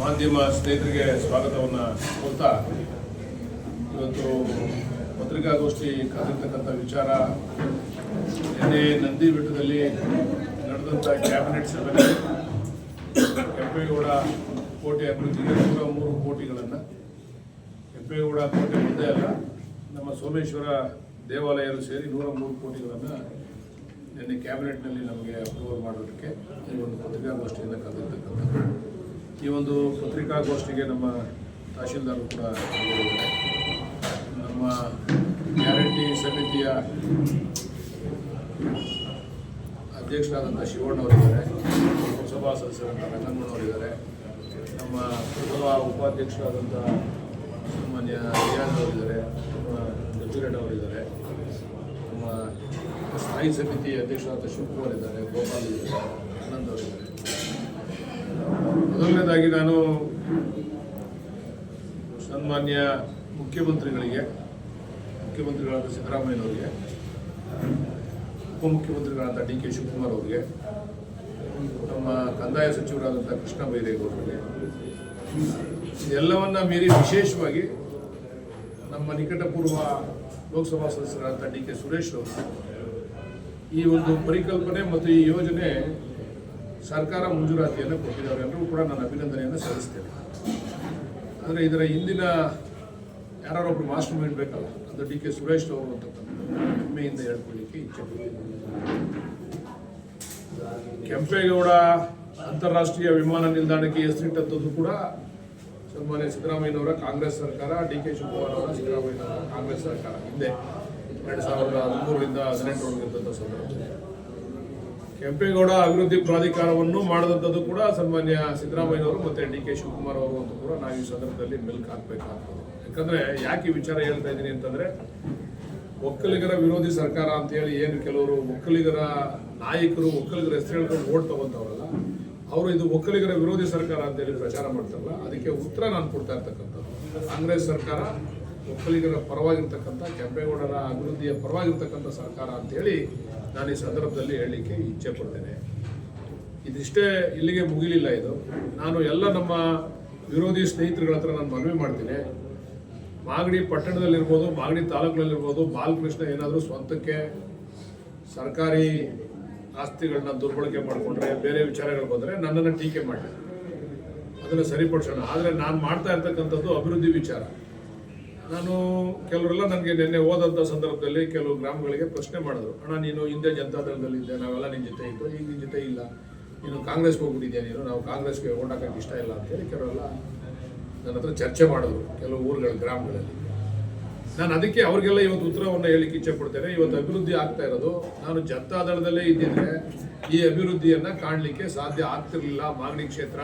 ಮಾಧ್ಯಮ ಸ್ನೇಹಿತರಿಗೆ ಸ್ವಾಗತವನ್ನು ಕೊಡ್ತಾ ಇವತ್ತು ಪತ್ರಿಕಾಗೋಷ್ಠಿ ಕರೆದಿರ್ತಕ್ಕಂಥ ವಿಚಾರ, ನಿನ್ನೆ ನಂದಿ ಬೆಟ್ಟದಲ್ಲಿ ನಡೆದಂಥ ಕ್ಯಾಬಿನೆಟ್ ಸಭೆಯಲ್ಲಿ ಕೆಂಪೇಗೌಡ ಕೋಟೆ ಅಭಿವೃದ್ಧಿಗೆ ನೂರ ಮೂರು ಕೋಟಿಗಳನ್ನು ಕೆಂಪೇಗೌಡ ಕೋಟೆ ಒಂದೇ ಅಲ್ಲ, ನಮ್ಮ ಸೋಮೇಶ್ವರ ದೇವಾಲಯರು ಸೇರಿ ನೂರ ಮೂರು ಕೋಟಿಗಳನ್ನು ನಿನ್ನೆ ಕ್ಯಾಬಿನೆಟ್ನಲ್ಲಿ ನಮಗೆ ಅಪ್ರೂವಲ್ ಮಾಡೋದಕ್ಕೆ ಈ ಒಂದು ಪತ್ರಿಕಾಗೋಷ್ಠಿಯಿಂದ ಕರೆದಿರ್ತಕ್ಕಂಥದ್ದು. ಈ ಒಂದು ಪತ್ರಿಕಾಗೋಷ್ಠಿಗೆ ನಮ್ಮ ತಹಶೀಲ್ದಾರರು ಕೂಡ. ನಮ್ಮ ಗ್ಯಾರಂಟಿ ಸಮಿತಿಯ ಅಧ್ಯಕ್ಷರಾದಂಥ ಶಿವಣ್ಣವರಿದ್ದಾರೆ ಲೋಕಸಭಾ ಸದಸ್ಯರಾದಂಥ ರಂಗನಗೌಡವರಿದ್ದಾರೆ ನಮ್ಮ ಪುರಸಭಾ ಉಪಾಧ್ಯಕ್ಷರಾದಂಥ ಸಾಮಾನ್ಯ ರಿಯಾಜ್ ನಮ್ಮ ಅವರಿದ್ದಾರೆ, ನಮ್ಮ ಸ್ಥಾಯಿ ಸಮಿತಿ ಅಧ್ಯಕ್ಷರಾದ ಶಿವಕುಮಾರ್ ಇದ್ದಾರೆ, ಗೋಪಾಲ್ ಇದ್ದಾರೆ, ಆನಂದ್ ಅವರಿದ್ದಾರೆ ಮೊದಲನೇದಾಗಿ ನಾನು ಸನ್ಮಾನ್ಯ ಮುಖ್ಯಮಂತ್ರಿಗಳಿಗೆ, ಮುಖ್ಯಮಂತ್ರಿಗಳಾದ ಸಿದ್ದರಾಮಯ್ಯನವರಿಗೆ, ಉಪಮುಖ್ಯಮಂತ್ರಿಗಳಾದ ಡಿ ಕೆ ಶಿವಕುಮಾರ್ ಅವರಿಗೆ, ನಮ್ಮ ಕಂದಾಯ ಸಚಿವರಾದಂಥ ಕೃಷ್ಣ ಬೈರೇಗೌಡರಿಗೆ, ಇದೆಲ್ಲವನ್ನ ಮೀರಿ ವಿಶೇಷವಾಗಿ ನಮ್ಮ ನಿಕಟಪೂರ್ವ ಲೋಕಸಭಾ ಸದಸ್ಯರಾದಂಥ ಡಿ ಕೆ ಸುರೇಶ್ ಅವರು ಈ ಒಂದು ಪರಿಕಲ್ಪನೆ ಮತ್ತು ಈ ಯೋಜನೆ ಸರ್ಕಾರ ಮಂಜೂರಾತಿಯನ್ನು ಕೊಟ್ಟಿದ್ದಾರೆ. ಎಲ್ಲರೂ ಕೂಡ ನಾನು ಅಭಿನಂದನೆಯನ್ನು ಸಲ್ಲಿಸ್ತೇನೆ. ಆದರೆ ಇದರ ಹಿಂದಿನ ಯಾರೊಬ್ಬರು ಮಾಸ್ಟರ್ ಮೈಂಡ್ ಬೇಕಲ್ಲ, ಅದು ಡಿ ಕೆ ಸುರೇಶ್ ಅವರು ಅಂತಕ್ಕಂಥ ಹೆಮ್ಮೆಯಿಂದ ಹೇಳ್ಕೊಳ್ಳಿಕ್ಕೆ ಇಚ್ಛೆ ಕೆಂಪೇಗೌಡ ಅಂತಾರಾಷ್ಟ್ರೀಯ ವಿಮಾನ ನಿಲ್ದಾಣಕ್ಕೆ ಹೆಸರಿಟ್ಟದ್ದು ಕೂಡ ಸನ್ಮಾನ್ಯ ಸಿದ್ದರಾಮಯ್ಯನವರ ಕಾಂಗ್ರೆಸ್ ಸರ್ಕಾರ, ಡಿ ಕೆ ಶಿವಕುಮಾರ್ ಅವರ ಸಿದ್ದರಾಮಯ್ಯನವರ ಕಾಂಗ್ರೆಸ್ ಸರ್ಕಾರ. ಹಿಂದೆ ಎರಡು ಸಾವಿರದ ಹದಿಮೂರರಿಂದ ಹದಿನೆಂಟರೊಳಗಿದ್ದಂಥ ಸಂದರ್ಭದಲ್ಲಿ. ಕೆಂಪೇಗೌಡ ಅಭಿವೃದ್ಧಿ ಪ್ರಾಧಿಕಾರವನ್ನು ಮಾಡಿದಂಥದ್ದು ಕೂಡ ಸನ್ಮಾನ್ಯ ಸಿದ್ದರಾಮಯ್ಯನವರು ಮತ್ತು ಡಿ ಕೆ ಶಿವಕುಮಾರ್ ಅವರು ಅಂತ ಕೂಡ ನಾವು ಈ ಸಂದರ್ಭದಲ್ಲಿ ಮೆಲ್ಕ್ ಹಾಕಬೇಕಾಗ್ತದೆ. ಯಾಕಂದ್ರೆ ಯಾಕೆ ಈ ವಿಚಾರ ಹೇಳ್ತಾ ಇದ್ದೀನಿ ಅಂತಂದ್ರೆ, ಒಕ್ಕಲಿಗರ ವಿರೋಧಿ ಸರ್ಕಾರ ಅಂತ ಹೇಳಿ ಏನು ಕೆಲವರು ಒಕ್ಕಲಿಗರ ನಾಯಕರು, ಒಕ್ಕಲಿಗರ ಹೆಸರು ಹೇಳ್ಕೊಂಡು ಓಟ್ ತಗೊಂತವ್ರಲ್ಲ ಅವರು ಇದು ಒಕ್ಕಲಿಗರ ವಿರೋಧಿ ಸರ್ಕಾರ ಅಂತ ಹೇಳಿ ಪ್ರಚಾರ ಮಾಡ್ತಾರಲ್ಲ, ಅದಕ್ಕೆ ಉತ್ತರ ನಾನು ಕೊಡ್ತಾ ಇರ್ತಕ್ಕಂಥದ್ದು. ಕಾಂಗ್ರೆಸ್ ಸರ್ಕಾರ ಒಕ್ಕಲಿಗರ ಪರವಾಗಿರ್ತಕ್ಕಂಥ, ಕೆಂಪೇಗೌಡರ ಅಭಿವೃದ್ಧಿಯ ಪರವಾಗಿರ್ತಕ್ಕಂಥ ಸರ್ಕಾರ ಅಂತ ಹೇಳಿ ನಾನು ಈ ಸಂದರ್ಭದಲ್ಲಿ ಹೇಳಲಿಕ್ಕೆ ಇಚ್ಛೆ ಪಡ್ತೇನೆ. ಇದಿಷ್ಟೇ ಇಲ್ಲಿಗೆ ಮುಗಿಲಿಲ್ಲ ಇದು. ನಾನು ಎಲ್ಲ ನಮ್ಮ ವಿರೋಧಿ ಸ್ನೇಹಿತರುಗಳ ಹತ್ರ ನಾನು ಮನವಿ ಮಾಡ್ತೀನಿ. ಮಾಗಡಿ ಪಟ್ಟಣದಲ್ಲಿರ್ಬೋದು, ಮಾಗಡಿ ತಾಲೂಕಿನಲ್ಲಿರ್ಬೋದು, ಬಾಲಕೃಷ್ಣ ಏನಾದರೂ ಸ್ವಂತಕ್ಕೆ ಸರ್ಕಾರಿ ಆಸ್ತಿಗಳನ್ನ ದುರ್ಬಳಕೆ ಮಾಡಿಕೊಂಡ್ರೆ, ಬೇರೆ ವಿಚಾರಗಳು ಬಂದರೆ ನನ್ನನ್ನು ಟೀಕೆ ಮಾಡಿ ಅದನ್ನು ಸರಿಪಡಿಸೋಣ. ಆದರೆ ನಾನು ಮಾಡ್ತಾ ಇರ್ತಕ್ಕಂಥದ್ದು ಅಭಿವೃದ್ಧಿ ವಿಚಾರ. ನಾನು ಕೆಲವರೆಲ್ಲ ನನಗೆ ನಿನ್ನೆ ಓದಂಥ ಸಂದರ್ಭದಲ್ಲಿ ಕೆಲವು ಗ್ರಾಮಗಳಿಗೆ ಪ್ರಶ್ನೆ ಮಾಡಿದ್ರು. ಅಣ್ಣ, ನೀನು ಹಿಂದೆ ಜನತಾದಳದಲ್ಲಿದ್ದೆ ನಾವೆಲ್ಲ ನಿನ್ನ ಜೊತೆ ಇದ್ದು ಈಗ ನಿನ್ನ ಜೊತೆ ಇಲ್ಲ. ನೀನು ಕಾಂಗ್ರೆಸ್ಗೆ ಹೋಗ್ಬಿಟ್ಟಿದ್ಯಾ ನೀನು? ನಾವು ಕಾಂಗ್ರೆಸ್ಗೆ ಓಟ್ ಇಷ್ಟ ಇಲ್ಲ ಅಂತೇಳಿ ಕೆಲವೆಲ್ಲ ನನ್ನ ಹತ್ರ ಚರ್ಚೆ ಮಾಡಿದ್ರು, ಕೆಲವು ಊರುಗಳ, ಗ್ರಾಮಗಳಲ್ಲಿ. ನಾನು ಅದಕ್ಕೆ ಅವ್ರಿಗೆಲ್ಲ ಇವತ್ತು ಉತ್ತರವನ್ನು ಹೇಳಿಕ್ಕೆ ಇಚ್ಛೆ ಪಡ್ತೇನೆ. ಇವತ್ತು ಅಭಿವೃದ್ಧಿ ಆಗ್ತಾ ಇರೋದು, ನಾನು ಜನತಾದಳದಲ್ಲೇ ಇದ್ದಿದ್ರೆ ಈ ಅಭಿವೃದ್ಧಿಯನ್ನು ಕಾಣಲಿಕ್ಕೆ ಸಾಧ್ಯ ಆಗ್ತಿರ್ಲಿಲ್ಲ ಮಾಗಡಿ ಕ್ಷೇತ್ರ.